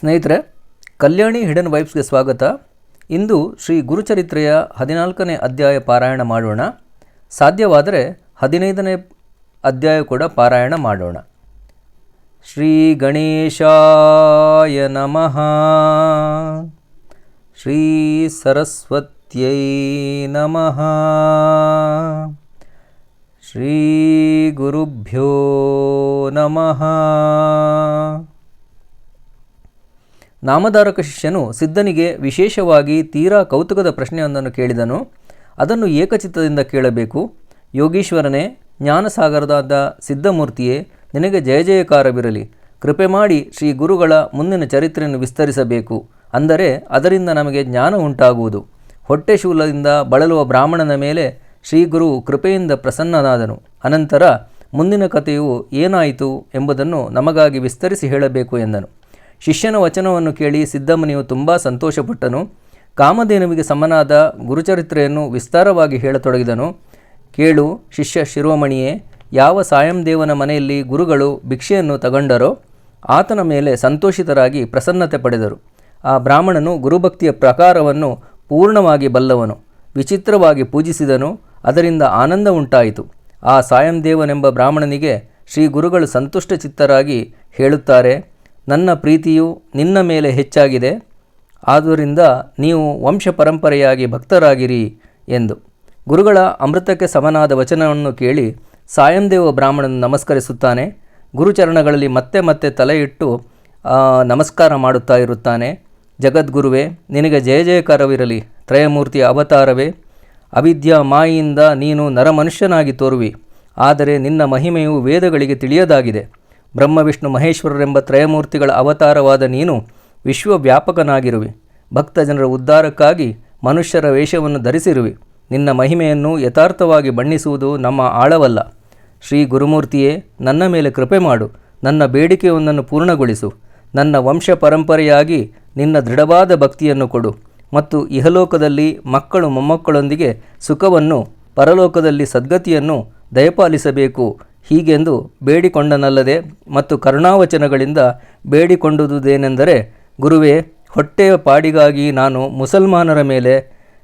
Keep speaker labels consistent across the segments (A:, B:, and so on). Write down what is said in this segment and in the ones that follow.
A: ಸ್ನೇಹಿತರೆ, ಕಲ್ಯಾಣಿ ಹಿಡನ್ ವೈಬ್ಸ್ಗೆ ಸ್ವಾಗತ. ಇಂದು ಶ್ರೀ ಗುರುಚರಿತ್ರೆಯ ಹದಿನಾಲ್ಕನೇ ಅಧ್ಯಾಯ ಪಾರಾಯಣ ಮಾಡೋಣ. ಸಾಧ್ಯವಾದರೆ ಹದಿನೈದನೇ ಅಧ್ಯಾಯ ಕೂಡ ಪಾರಾಯಣ ಮಾಡೋಣ. ಶ್ರೀ ಗಣೇಶಾಯ ನಮಃ. ಶ್ರೀ ಸರಸ್ವತ್ಯೈ ನಮಃ. ಶ್ರೀ ಗುರುಭ್ಯೋ ನಮಃ. ನಾಮಧಾರಕ ಶಿಷ್ಯನು ಸಿದ್ಧನಿಗೆ ವಿಶೇಷವಾಗಿ ತೀರಾ ಕೌತುಕದ ಪ್ರಶ್ನೆಯೊಂದನ್ನು ಕೇಳಿದನು. ಅದನ್ನು ಏಕಚಿತ್ತದಿಂದ ಕೇಳಬೇಕು. ಯೋಗೀಶ್ವರನೇ, ಜ್ಞಾನಸಾಗರದಾದ ಸಿದ್ಧಮೂರ್ತಿಯೇ, ನಿನಗೆ ಜಯ ಜಯಕಾರವಿರಲಿ. ಕೃಪೆ ಮಾಡಿ ಶ್ರೀ ಗುರುಗಳ ಮುಂದಿನ ಚರಿತ್ರೆಯನ್ನು ವಿಸ್ತರಿಸಬೇಕು. ಅಂದರೆ ಅದರಿಂದ ನಮಗೆ ಜ್ಞಾನ ಉಂಟಾಗುವುದು. ಹೊಟ್ಟೆ ಶೂಲದಿಂದ ಬಳಲುವ ಬ್ರಾಹ್ಮಣನ ಮೇಲೆ ಶ್ರೀ ಗುರು ಕೃಪೆಯಿಂದ ಪ್ರಸನ್ನನಾದನು. ಅನಂತರ ಮುಂದಿನ ಕಥೆಯು ಏನಾಯಿತು ಎಂಬುದನ್ನು ನಮಗಾಗಿ ವಿಸ್ತರಿಸಿ ಹೇಳಬೇಕು ಎಂದನು. ಶಿಷ್ಯನ ವಚನವನ್ನು ಕೇಳಿ ಸಿದ್ದಮ್ಮನಿಯು ತುಂಬ ಸಂತೋಷಪಟ್ಟನು. ಕಾಮಧೇನುವಿಗೆ ಸಮನಾದ ಗುರುಚರಿತ್ರೆಯನ್ನು ವಿಸ್ತಾರವಾಗಿ ಹೇಳತೊಡಗಿದನು. ಕೇಳು, ಶಿಷ್ಯ ಶಿರೋಮಣಿಯೇ, ಯಾವ ಸಾಯಂದೇವನ ಮನೆಯಲ್ಲಿ ಗುರುಗಳು ಭಿಕ್ಷೆಯನ್ನು ತಗೊಂಡರೋ, ಆತನ ಮೇಲೆ ಸಂತೋಷಿತರಾಗಿ ಪ್ರಸನ್ನತೆ ಪಡೆದರು. ಆ ಬ್ರಾಹ್ಮಣನು ಗುರುಭಕ್ತಿಯ ಪ್ರಕಾರವನ್ನು ಪೂರ್ಣವಾಗಿ ಬಲ್ಲವನು. ವಿಚಿತ್ರವಾಗಿ ಪೂಜಿಸಿದನು, ಅದರಿಂದ ಆನಂದ ಉಂಟಾಯಿತು. ಆ ಸಾಯಂದೇವನೆಂಬ ಬ್ರಾಹ್ಮಣನಿಗೆ ಶ್ರೀ ಗುರುಗಳು ಸಂತುಷ್ಟ ಚಿತ್ತರಾಗಿ ಹೇಳುತ್ತಾರೆ ನನ್ನ ಪ್ರೀತಿಯು ನಿನ್ನ ಮೇಲೆ ಹೆಚ್ಚಾಗಿದೆ. ಆದ್ದರಿಂದ ನೀವು ವಂಶ ಪರಂಪರೆಯಾಗಿ ಭಕ್ತರಾಗಿರಿ ಎಂದು. ಗುರುಗಳ ಅಮೃತಕ್ಕೆ ಸಮನಾದ ವಚನವನ್ನು ಕೇಳಿ ಸಾಯಂದೇವ ಬ್ರಾಹ್ಮಣನು ನಮಸ್ಕರಿಸುತ್ತಾನೆ. ಗುರುಚರಣಗಳಲ್ಲಿ ಮತ್ತೆ ಮತ್ತೆ ತಲೆಯಿಟ್ಟು ನಮಸ್ಕಾರ ಮಾಡುತ್ತಾ ಇರುತ್ತಾನೆ. ಜಗದ್ಗುರುವೇ, ನಿನಗೆ ಜಯ ಜಯಕಾರವಿರಲಿ. ತ್ರಯಮೂರ್ತಿಯ ಅವತಾರವೇ, ಅವಿದ್ಯಾ ಮಾಯಿಯಿಂದ ನೀನು ನರಮನುಷ್ಯನಾಗಿ ತೋರುವಿ. ಆದರೆ ನಿನ್ನ ಮಹಿಮೆಯು ವೇದಗಳಿಗೆ ತಿಳಿಯದಾಗಿದೆ. ಬ್ರಹ್ಮ ವಿಷ್ಣು ಮಹೇಶ್ವರರೆಂಬ ತ್ರಯಮೂರ್ತಿಗಳ ಅವತಾರವಾದ ನೀನು ವಿಶ್ವವ್ಯಾಪಕನಾಗಿರುವೆ. ಭಕ್ತ ಜನರ ಉದ್ಧಾರಕ್ಕಾಗಿ ಮನುಷ್ಯರ ವೇಷವನ್ನು ಧರಿಸಿರುವೆ. ನಿನ್ನ ಮಹಿಮೆಯನ್ನು ಯಥಾರ್ಥವಾಗಿ ಬಣ್ಣಿಸುವುದು ನಮ್ಮ ಆಳವಲ್ಲ. ಶ್ರೀ ಗುರುಮೂರ್ತಿಯೇ, ನನ್ನ ಮೇಲೆ ಕೃಪೆ ಮಾಡು. ನನ್ನ ಬೇಡಿಕೆಯೊಂದನ್ನು ಪೂರ್ಣಗೊಳಿಸು. ನನ್ನ ವಂಶ ಪರಂಪರೆಯಾಗಿ ನಿನ್ನ ದೃಢವಾದ ಭಕ್ತಿಯನ್ನು ಕೊಡು. ಮತ್ತು ಇಹಲೋಕದಲ್ಲಿ ಮಕ್ಕಳು ಮೊಮ್ಮಕ್ಕಳೊಂದಿಗೆ ಸುಖವನ್ನು, ಪರಲೋಕದಲ್ಲಿ ಸದ್ಗತಿಯನ್ನು ದಯಪಾಲಿಸಬೇಕು. ಹೀಗೆಂದು ಬೇಡಿಕೊಂಡನಲ್ಲದೆ ಮತ್ತು ಕರುಣಾವಚನಗಳಿಂದ ಬೇಡಿಕೊಂಡುದೇನೆಂದರೆ ಗುರುವೇ, ಹೊಟ್ಟೆಯ ಪಾಡಿಗಾಗಿ ನಾನು ಮುಸಲ್ಮಾನರ ಮೇಲೆ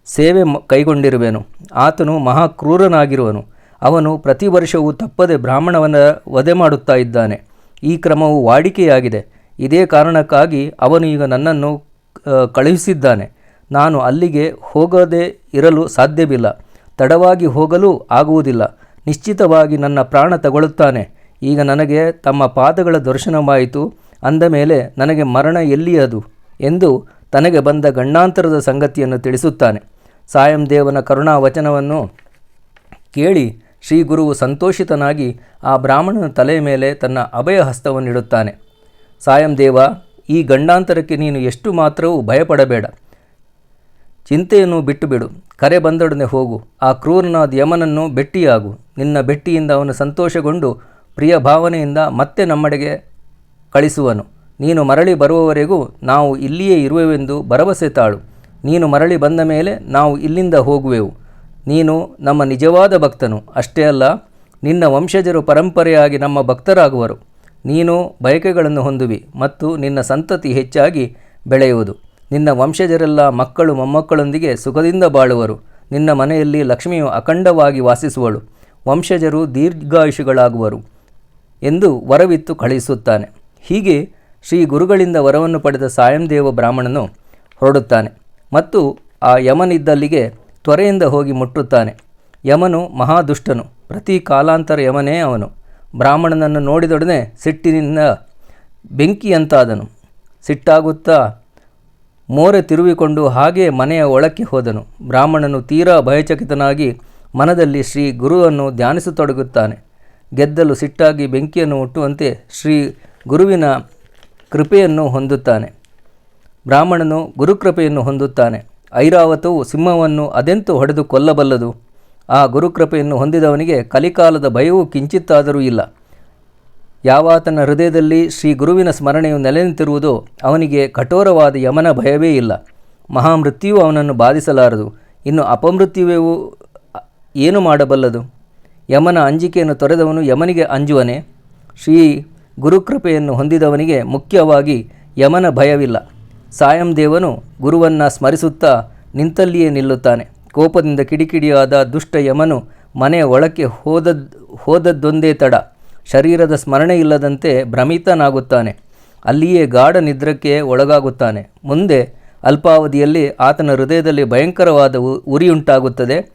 A: ಸೇವೆ ಕೈಗೊಂಡಿರುವೆನು. ಆತನು ಮಹಾ ಕ್ರೂರನಾಗಿರುವನು ಅವನು ಪ್ರತಿ ವರ್ಷವೂ ತಪ್ಪದೆ ಬ್ರಾಹ್ಮಣವನ ವಧೆ ಮಾಡುತ್ತಾ ಇದ್ದಾನೆ. ಈ ಕ್ರಮವು ವಾಡಿಕೆಯಾಗಿದೆ. ಇದೇ ಕಾರಣಕ್ಕಾಗಿ ಅವನು ಈಗ ನನ್ನನ್ನು ಕಳುಹಿಸಿದ್ದಾನೆ. ನಾನು ಅಲ್ಲಿಗೆ ಹೋಗದೆ ಇರಲು ಸಾಧ್ಯವಿಲ್ಲ. ತಡವಾಗಿ ಹೋಗಲು ಆಗುವುದಿಲ್ಲ. ನಿಶ್ಚಿತವಾಗಿ ನನ್ನ ಪ್ರಾಣ ತಗೊಳ್ಳುತ್ತಾನೆ. ಈಗ ನನಗೆ ತಮ್ಮ ಪಾದಗಳ ದರ್ಶನವಾಯಿತು. ಅಂದ ಮೇಲೆ ನನಗೆ ಮರಣ ಎಲ್ಲಿಯದು ಎಂದು ತನಗೆ ಬಂದ ಗಂಡಾಂತರದ ಸಂಗತಿಯನ್ನು ತಿಳಿಸುತ್ತಾನೆ. ಸಾಯಂ ದೇವನ ಕರುಣಾ ವಚನವನ್ನು ಕೇಳಿ ಶ್ರೀ ಗುರುವು ಸಂತೋಷಿತನಾಗಿ ಆ ಬ್ರಾಹ್ಮಣನ ತಲೆಯ ಮೇಲೆ ತನ್ನ ಅಭಯ ಹಸ್ತವನ್ನಿಡುತ್ತಾನೆ ಸಾಯಂ ದೇವ, ಈ ಗಂಡಾಂತರಕ್ಕೆ ನೀನು ಎಷ್ಟು ಮಾತ್ರವೂ ಭಯಪಡಬೇಡ. ಚಿಂತೆಯನ್ನು ಬಿಟ್ಟು ಬಿಡು ಕರೆ ಬಂದೊಡನೆ ಹೋಗು. ಆ ಕ್ರೂರನಾದ ಯಮನನ್ನು ಭೆಟ್ಟಿಯಾಗು ನಿನ್ನ ಭೆಟ್ಟಿಯಿಂದ ಅವನು ಸಂತೋಷಗೊಂಡು ಪ್ರಿಯ ಭಾವನೆಯಿಂದ ಮತ್ತೆ ನಮ್ಮಡೆಗೆ ಕಳಿಸುವನು. ನೀನು ಮರಳಿ ಬರುವವರೆಗೂ ನಾವು ಇಲ್ಲಿಯೇ ಇರುವೆವೆಂದು ಭರವಸೆ ತಾಳು. ನೀನು ಮರಳಿ ಬಂದ ಮೇಲೆ ನಾವು ಇಲ್ಲಿಂದ ಹೋಗುವೆವು. ನೀನು ನಮ್ಮ ನಿಜವಾದ ಭಕ್ತನು. ಅಷ್ಟೇ ಅಲ್ಲ, ನಿನ್ನ ವಂಶಜರು ಪರಂಪರೆಯಾಗಿ ನಮ್ಮ ಭಕ್ತರಾಗುವರು. ನೀನು ಬಯಕೆಗಳನ್ನು ಹೊಂದುವಿ ಮತ್ತು ನಿನ್ನ ಸಂತತಿ ಹೆಚ್ಚಾಗಿ ಬೆಳೆಯುವುದು. ನಿನ್ನ ವಂಶಜರೆಲ್ಲ ಮಕ್ಕಳು ಮೊಮ್ಮಕ್ಕಳೊಂದಿಗೆ ಸುಖದಿಂದ ಬಾಳುವರು. ನಿನ್ನ ಮನೆಯಲ್ಲಿ ಲಕ್ಷ್ಮಿಯು ಅಖಂಡವಾಗಿ ವಾಸಿಸುವಳು. ವಂಶಜರು ದೀರ್ಘಾಯುಷಿಗಳಾಗುವರು ಎಂದು ವರವಿತ್ತು ಕಳುಹಿಸುತ್ತಾನೆ. ಹೀಗೆ ಶ್ರೀ ಗುರುಗಳಿಂದ ವರವನ್ನು ಪಡೆದ ಸಾಯಂದೇವ ಬ್ರಾಹ್ಮಣನು ಹೊರಡುತ್ತಾನೆ ಮತ್ತು ಆ ಯಮನಿದ್ದಲ್ಲಿಗೆ ತ್ವರೆಯಿಂದ ಹೋಗಿ ಮುಟ್ಟುತ್ತಾನೆ. ಯಮನು ಮಹಾದುಷ್ಟನು. ಪ್ರತಿ ಕಾಲಾಂತರ ಯಮನೇ ಅವನು. ಬ್ರಾಹ್ಮಣನನ್ನು ನೋಡಿದೊಡನೆ ಸಿಟ್ಟಿನಿಂದ ಬೆಂಕಿಯಂತಾದನು. ಸಿಟ್ಟಾಗುತ್ತಾ ಮೋರೆ ತಿರುವಿಕೊಂಡು ಹಾಗೆ ಮನೆಯ ಒಳಕ್ಕೆ ಹೋದನು. ಬ್ರಾಹ್ಮಣನು ತೀರಾ ಭಯಚಕಿತನಾಗಿ ಮನದಲ್ಲಿ ಶ್ರೀ ಗುರುವನ್ನು ಧ್ಯಾನಿಸತೊಡಗುತ್ತಾನೆ. ಗೆದ್ದಲು ಸಿಟ್ಟಾಗಿ ಬೆಂಕಿಯನ್ನು ಮುಟ್ಟುವಂತೆ ಶ್ರೀ ಗುರುವಿನ ಕೃಪೆಯನ್ನು ಹೊಂದುತ್ತಾನೆ. ಬ್ರಾಹ್ಮಣನು ಗುರುಕೃಪೆಯನ್ನು ಹೊಂದುತ್ತಾನೆ. ಐರಾವತವು ಸಿಂಹವನ್ನು ಅದೆಂತು ಹೊಡೆದು ಕೊಲ್ಲಬಲ್ಲದು? ಆ ಗುರುಕೃಪೆಯನ್ನು ಹೊಂದಿದವನಿಗೆ ಕಲಿಕಾಲದ ಭಯವೂ ಕಿಂಚಿತ್ತಾದರೂ ಇಲ್ಲ. ಯಾವಾತನ ಹೃದಯದಲ್ಲಿ ಶ್ರೀ ಗುರುವಿನ ಸ್ಮರಣೆಯು ನೆಲೆ ನಿಂತಿರುವುದೋ ಅವನಿಗೆ ಕಠೋರವಾದ ಯಮನ ಭಯವೇ ಇಲ್ಲ. ಮಹಾಮೃತ್ಯುವು ಅವನನ್ನು ಬಾಧಿಸಲಾರದು. ಇನ್ನು ಅಪಮೃತ್ಯುವೆವು ಏನು ಮಾಡಬಲ್ಲದು? ಯಮನ ಅಂಜಿಕೆಯನ್ನು ತೊರೆದವನು ಯಮನಿಗೆ ಅಂಜುವನೆ? ಶ್ರೀ ಗುರುಕೃಪೆಯನ್ನು ಹೊಂದಿದವನಿಗೆ ಮುಖ್ಯವಾಗಿ ಯಮನ ಭಯವಿಲ್ಲ. ಸಾಯಂ ದೇವನು ಗುರುವನ್ನು ಸ್ಮರಿಸುತ್ತಾ ನಿಂತಲ್ಲಿಯೇ ನಿಲ್ಲುತ್ತಾನೆ. ಕೋಪದಿಂದ ಕಿಡಿಕಿಡಿಯಾದ ದುಷ್ಟ ಯಮನು ಮನೆಯ ಒಳಕ್ಕೆ ಹೋದದ್, ಹೋದದ್ದೊಂದೇ ತಡ. ಶರೀರದ ಸ್ಮರಣೆ ಇಲ್ಲದಂತೆ ಭ್ರಮಿತನಾಗುತ್ತಾನೆ. ಅಲ್ಲಿಯೇ ಗಾಢ ನಿದ್ರಕ್ಕೆ ಒಳಗಾಗುತ್ತಾನೆ. ಮುಂದೆ ಅಲ್ಪಾವಧಿಯಲ್ಲಿ ಆತನ ಹೃದಯದಲ್ಲಿ ಭಯಂಕರವಾದ ಉರಿಯುಂಟಾಗುತ್ತದೆ.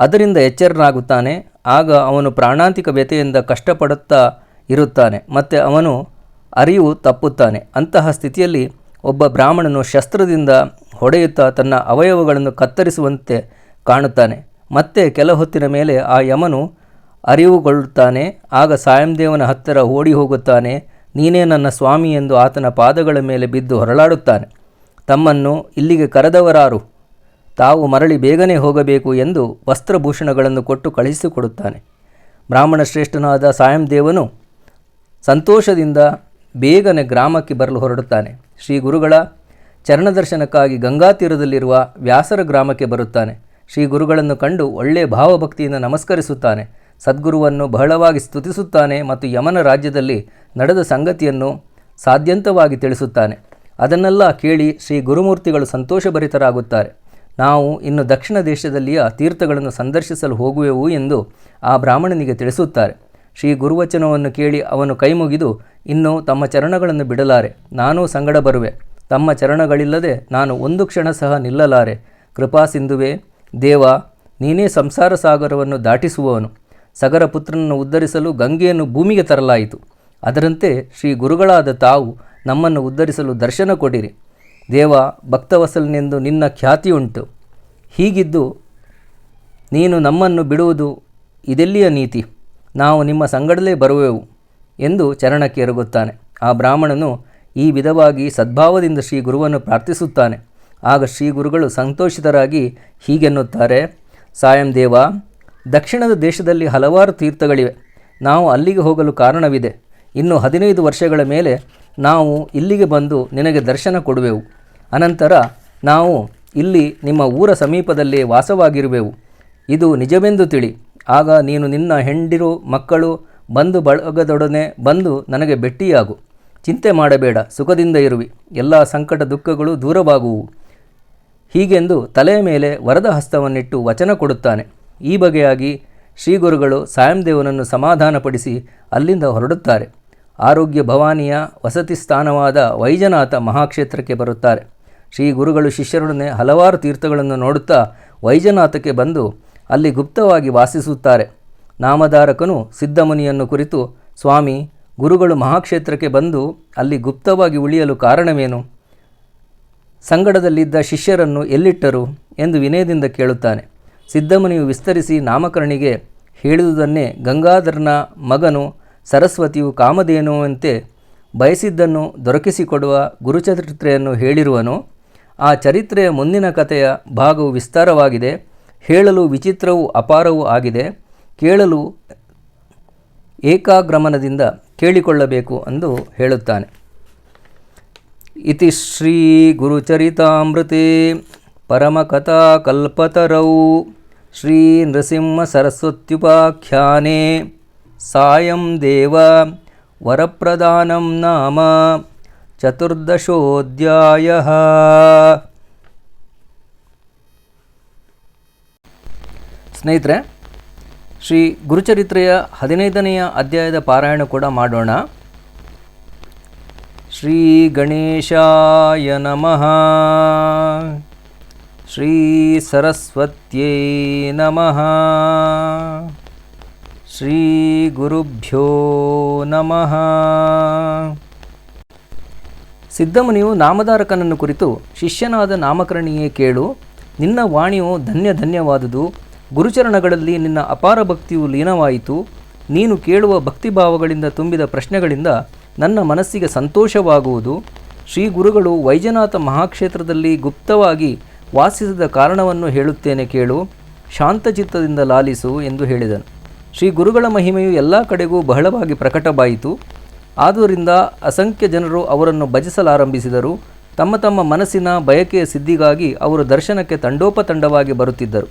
A: ಅದರಿಂದ ಎಚ್ಚರನಾಗುತ್ತಾನೆ. ಆಗ ಅವನು ಪ್ರಾಣಾಂತಿಕ ವ್ಯತೆಯಿಂದ ಕಷ್ಟಪಡುತ್ತಾ ಇರುತ್ತಾನೆ. ಮತ್ತು ಅವನು ಅರಿವು ತಪ್ಪುತ್ತಾನೆ. ಅಂತಹ ಸ್ಥಿತಿಯಲ್ಲಿ ಒಬ್ಬ ಬ್ರಾಹ್ಮಣನು ಶಸ್ತ್ರದಿಂದ ಹೊಡೆಯುತ್ತಾ ತನ್ನ ಅವಯವಗಳನ್ನು ಕತ್ತರಿಸುವಂತೆ ಕಾಣುತ್ತಾನೆ. ಮತ್ತೆ ಕೆಲ ಹೊತ್ತಿನ ಮೇಲೆ ಆ ಯಮನು ಅರಿವುಗೊಳ್ಳುತ್ತಾನೆ, ಆಗ ಸಾಯಂದೇವನ ಹತ್ತಿರ ಓಡಿ ಹೋಗುತ್ತಾನೆ ನೀನೇ ನನ್ನ ಸ್ವಾಮಿ ಎಂದು ಆತನ ಪಾದಗಳ ಮೇಲೆ ಬಿದ್ದು ಹೊರಳಾಡುತ್ತಾನೆ. ತಮ್ಮನ್ನು ಇಲ್ಲಿಗೆ ಕರೆದವರಾರು? ತಾವು ಮರಳಿ ಬೇಗನೆ ಹೋಗಬೇಕು ಎಂದು ವಸ್ತ್ರಭೂಷಣಗಳನ್ನು ಕೊಟ್ಟು ಕಳುಹಿಸಿಕೊಡುತ್ತಾನೆ. ಬ್ರಾಹ್ಮಣ ಶ್ರೇಷ್ಠನಾದ ಸಾಯಂದೇವನು ಸಂತೋಷದಿಂದ ಬೇಗನೆ ಗ್ರಾಮಕ್ಕೆ ಬರಲು ಹೊರಡುತ್ತಾನೆ. ಶ್ರೀ ಗುರುಗಳ ಚರಣದರ್ಶನಕ್ಕಾಗಿ ಗಂಗಾ ತೀರದಲ್ಲಿರುವ ವ್ಯಾಸರ ಗ್ರಾಮಕ್ಕೆ ಬರುತ್ತಾನೆ. ಶ್ರೀ ಗುರುಗಳನ್ನು ಕಂಡು ಒಳ್ಳೆಯ ಭಾವಭಕ್ತಿಯಿಂದ ನಮಸ್ಕರಿಸುತ್ತಾನೆ. ಸದ್ಗುರುವನ್ನು ಬಹಳವಾಗಿ ಸ್ತುತಿಸುತ್ತಾನೆ ಮತ್ತು ಯಮನ ರಾಜ್ಯದಲ್ಲಿ ನಡೆದ ಸಂಗತಿಯನ್ನು ಸಾಧ್ಯಂತವಾಗಿ ತಿಳಿಸುತ್ತಾನೆ. ಅದನ್ನೆಲ್ಲ ಕೇಳಿ ಶ್ರೀ ಗುರುಮೂರ್ತಿಗಳು ಸಂತೋಷಭರಿತರಾಗುತ್ತಾರೆ. ನಾವು ಇನ್ನು ದಕ್ಷಿಣ ದೇಶದಲ್ಲಿಯ ತೀರ್ಥಗಳನ್ನು ಸಂದರ್ಶಿಸಲು ಹೋಗುವೆವು ಎಂದು ಆ ಬ್ರಾಹ್ಮಣನಿಗೆ ತಿಳಿಸುತ್ತಾರೆ. ಶ್ರೀ ಗುರುವಚನವನ್ನು ಕೇಳಿ ಅವನು ಕೈಮುಗಿದು, ಇನ್ನು ತಮ್ಮ ಚರಣಗಳನ್ನು ಬಿಡಲಾರೆ, ನಾನೂ ಸಂಗಡ ಬರುವೆ. ತಮ್ಮ ಚರಣಗಳಿಲ್ಲದೆ ನಾನು ಒಂದು ಕ್ಷಣ ಸಹ ನಿಲ್ಲಲಾರೆ. ಕೃಪಾಸಿಂಧುವೆ ದೇವ, ನೀನೇ ಸಂಸಾರ ಸಾಗರವನ್ನು ದಾಟಿಸುವವನು. ಸಗರ ಪುತ್ರನನ್ನು ಉದ್ಧರಿಸಲು ಗಂಗೆಯನ್ನು ಭೂಮಿಗೆ ತರಲಾಯಿತು. ಅದರಂತೆ ಶ್ರೀ ಗುರುಗಳಾದ ತಾವು ನಮ್ಮನ್ನು ಉದ್ಧರಿಸಲು ದರ್ಶನ ಕೊಡಿರಿ. ದೇವ, ಭಕ್ತವಸಲನೆಂದು ನಿನ್ನ ಖ್ಯಾತಿಯುಂಟು. ಹೀಗಿದ್ದು ನೀನು ನಮ್ಮನ್ನು ಬಿಡುವುದು ಇದೆಲ್ಲಿಯ ನೀತಿ? ನಾವು ನಿಮ್ಮ ಸಂಗಡಲೇ ಬರುವೆವು ಎಂದು ಚರಣಕ್ಕೆ ಎರಗುತ್ತಾನೆ. ಆ ಬ್ರಾಹ್ಮಣನು ಈ ವಿಧವಾಗಿ ಸದ್ಭಾವದಿಂದ ಶ್ರೀ ಗುರುವನ್ನು ಪ್ರಾರ್ಥಿಸುತ್ತಾನೆ. ಆಗ ಶ್ರೀ ಗುರುಗಳು ಸಂತೋಷಿತರಾಗಿ ಹೀಗೆನ್ನುತ್ತಾರೆ, ಸಾಯಂ ದೇವ ದಕ್ಷಿಣದ ದೇಶದಲ್ಲಿ ಹಲವಾರು ತೀರ್ಥಗಳಿವೆ. ನಾವು ಅಲ್ಲಿಗೆ ಹೋಗಲು ಕಾರಣವಿದೆ. ಇನ್ನು ಹದಿನೈದು ವರ್ಷಗಳ ಮೇಲೆ ನಾವು ಇಲ್ಲಿಗೆ ಬಂದು ನಿನಗೆ ದರ್ಶನ ಕೊಡುವೆವು. ಅನಂತರ ನಾವು ಇಲ್ಲಿ ನಿಮ್ಮ ಊರ ಸಮೀಪದಲ್ಲೇ ವಾಸವಾಗಿರುವೆವು. ಇದು ನಿಜವೆಂದು ತಿಳಿ. ಆಗ ನೀನು ನಿನ್ನ ಹೆಂಡಿರು, ಮಕ್ಕಳು ಬಂದು ಬಳಗದೊಡನೆ ಬಂದು ನನಗೆ ಭೆಟ್ಟಿಯಾಗು. ಚಿಂತೆ ಮಾಡಬೇಡ, ಸುಖದಿಂದ ಇರುವಿ. ಎಲ್ಲ ಸಂಕಟ ದುಃಖಗಳು ದೂರವಾಗುವು. ಹೀಗೆಂದು ತಲೆಯ ಮೇಲೆ ವರದ ಹಸ್ತವನ್ನಿಟ್ಟು ವಚನ ಕೊಡುತ್ತಾನೆ. ಈ ಬಗೆಯಾಗಿ ಶ್ರೀಗುರುಗಳು ಸಾಯಂದೇವನನ್ನು ಸಮಾಧಾನಪಡಿಸಿ ಅಲ್ಲಿಂದ ಹೊರಡುತ್ತಾರೆ. ಆರೋಗ್ಯ ಭವಾನಿಯ ವಸತಿ ಸ್ಥಾನವಾದ ವೈಜನಾಥ ಮಹಾಕ್ಷೇತ್ರಕ್ಕೆ ಬರುತ್ತಾರೆ. ಶ್ರೀ ಗುರುಗಳು ಶಿಷ್ಯರೊಡನೆ ಹಲವಾರು ತೀರ್ಥಗಳನ್ನು ನೋಡುತ್ತಾ ವೈಜನಾಥಕ್ಕೆ ಬಂದು ಅಲ್ಲಿ ಗುಪ್ತವಾಗಿ ವಾಸಿಸುತ್ತಾರೆ. ನಾಮಧಾರಕನು ಸಿದ್ಧಮುನಿಯನ್ನು ಕುರಿತು, ಸ್ವಾಮಿ, ಗುರುಗಳು ಮಹಾಕ್ಷೇತ್ರಕ್ಕೆ ಬಂದು ಅಲ್ಲಿ ಗುಪ್ತವಾಗಿ ಉಳಿಯಲು ಕಾರಣವೇನು? ಸಂಗಡದಲ್ಲಿದ್ದ ಶಿಷ್ಯರನ್ನು ಎಲ್ಲಿಟ್ಟರು? ಎಂದು ವಿನಯದಿಂದ ಕೇಳುತ್ತಾನೆ. ಸಿದ್ಧಮುನಿಯು ವಿಸ್ತರಿಸಿ ನಾಮಕರಣಿಗೆ ಹೇಳಿದುದನ್ನೇ ಗಂಗಾಧರನ ಮಗನು ಸರಸ್ವತಿಯು ಕಾಮಧೇನುವಂತೆ ಬಯಸಿದ್ದನ್ನು ದೊರಕಿಸಿಕೊಡುವ ಗುರುಚರಿತ್ರೆಯನ್ನು ಹೇಳಿರುವನು. ಆ ಚರಿತ್ರೆಯ ಮುಂದಿನ ಕಥೆಯ ಭಾಗವು ವಿಸ್ತಾರವಾಗಿದೆ. ಹೇಳಲು ವಿಚಿತ್ರವೂ ಅಪಾರವೂ ಆಗಿದೆ. ಕೇಳಲು ಏಕಾಗ್ರಮನದಿಂದ ಕೇಳಿಕೊಳ್ಳಬೇಕು ಎಂದು ಹೇಳುತ್ತಾನೆ. ಇತಿ ಶ್ರೀ ಗುರುಚರಿತಾಮೃತೆ. ಪರಮಕಥಾಕಲ್ಪತರೌ. ಶ್ರೀ ನೃಸಿಂಹ ಸರಸ್ವತ್ಯುಪಾಖ್ಯಾನೆ. ಸಾಯಂ ದೇವ. ವರಪ್ರದಾನಂ ನಾಮ. ಚತುರ್ದಶೋಧ್ಯಾಯ. ಸ್ನೇಹಿತರೆ, ಶ್ರೀ ಗುರುಚರಿತ್ರೆಯ ಹದಿನೈದನೆಯ ಅಧ್ಯಾಯದ ಪಾರಾಯಣ ಕೂಡ ಮಾಡೋಣ. ಶ್ರೀ ಗಣೇಶಾಯ ನಮಃ. ಶ್ರೀ ಸರಸ್ವತ್ಯೈ ನಮಃ. ಶ್ರೀ ಗುರುಭ್ಯೋ ನಮಃ. ಸಿದ್ಧಮುನಿಯು ನಾಮಧಾರಕನನ್ನು ಕುರಿತು ಶಿಷ್ಯನಾದ ನಾಮಕರಣಿಯೇ ಕೇಳು, ನಿನ್ನ ವಾಣಿಯು ಧನ್ಯ ಧನ್ಯವಾದುದು, ಗುರುಚರಣಗಳಲ್ಲಿ ನಿನ್ನ ಅಪಾರ ಭಕ್ತಿಯು ಲೀನವಾಯಿತು, ನೀನು ಕೇಳುವ ಭಕ್ತಿಭಾವಗಳಿಂದ ತುಂಬಿದ ಪ್ರಶ್ನೆಗಳಿಂದ ನನ್ನ ಮನಸ್ಸಿಗೆ ಸಂತೋಷವಾಗುವುದು, ಶ್ರೀ ಗುರುಗಳು ವೈಜನಾಥ ಮಹಾಕ್ಷೇತ್ರದಲ್ಲಿ ಗುಪ್ತವಾಗಿ ವಾಸಿಸಿದ ಕಾರಣವನ್ನು ಹೇಳುತ್ತೇನೆ ಕೇಳು, ಶಾಂತಚಿತ್ತದಿಂದ ಲಾಲಿಸು ಎಂದು ಹೇಳಿದನು. ಶ್ರೀ ಗುರುಗಳ ಮಹಿಮೆಯು ಎಲ್ಲ ಕಡೆಗೂ ಬಹಳವಾಗಿ ಪ್ರಕಟವಾಯಿತು. ಆದುದರಿಂದ ಅಸಂಖ್ಯ ಜನರು ಅವರನ್ನು ಭಜಿಸಲಾರಂಭಿಸಿದರು. ತಮ್ಮ ತಮ್ಮ ಮನಸ್ಸಿನ ಬಯಕೆಯ ಸಿದ್ಧಿಗಾಗಿ ಅವರು ದರ್ಶನಕ್ಕೆ ತಂಡೋಪತಂಡವಾಗಿ ಬರುತ್ತಿದ್ದರು.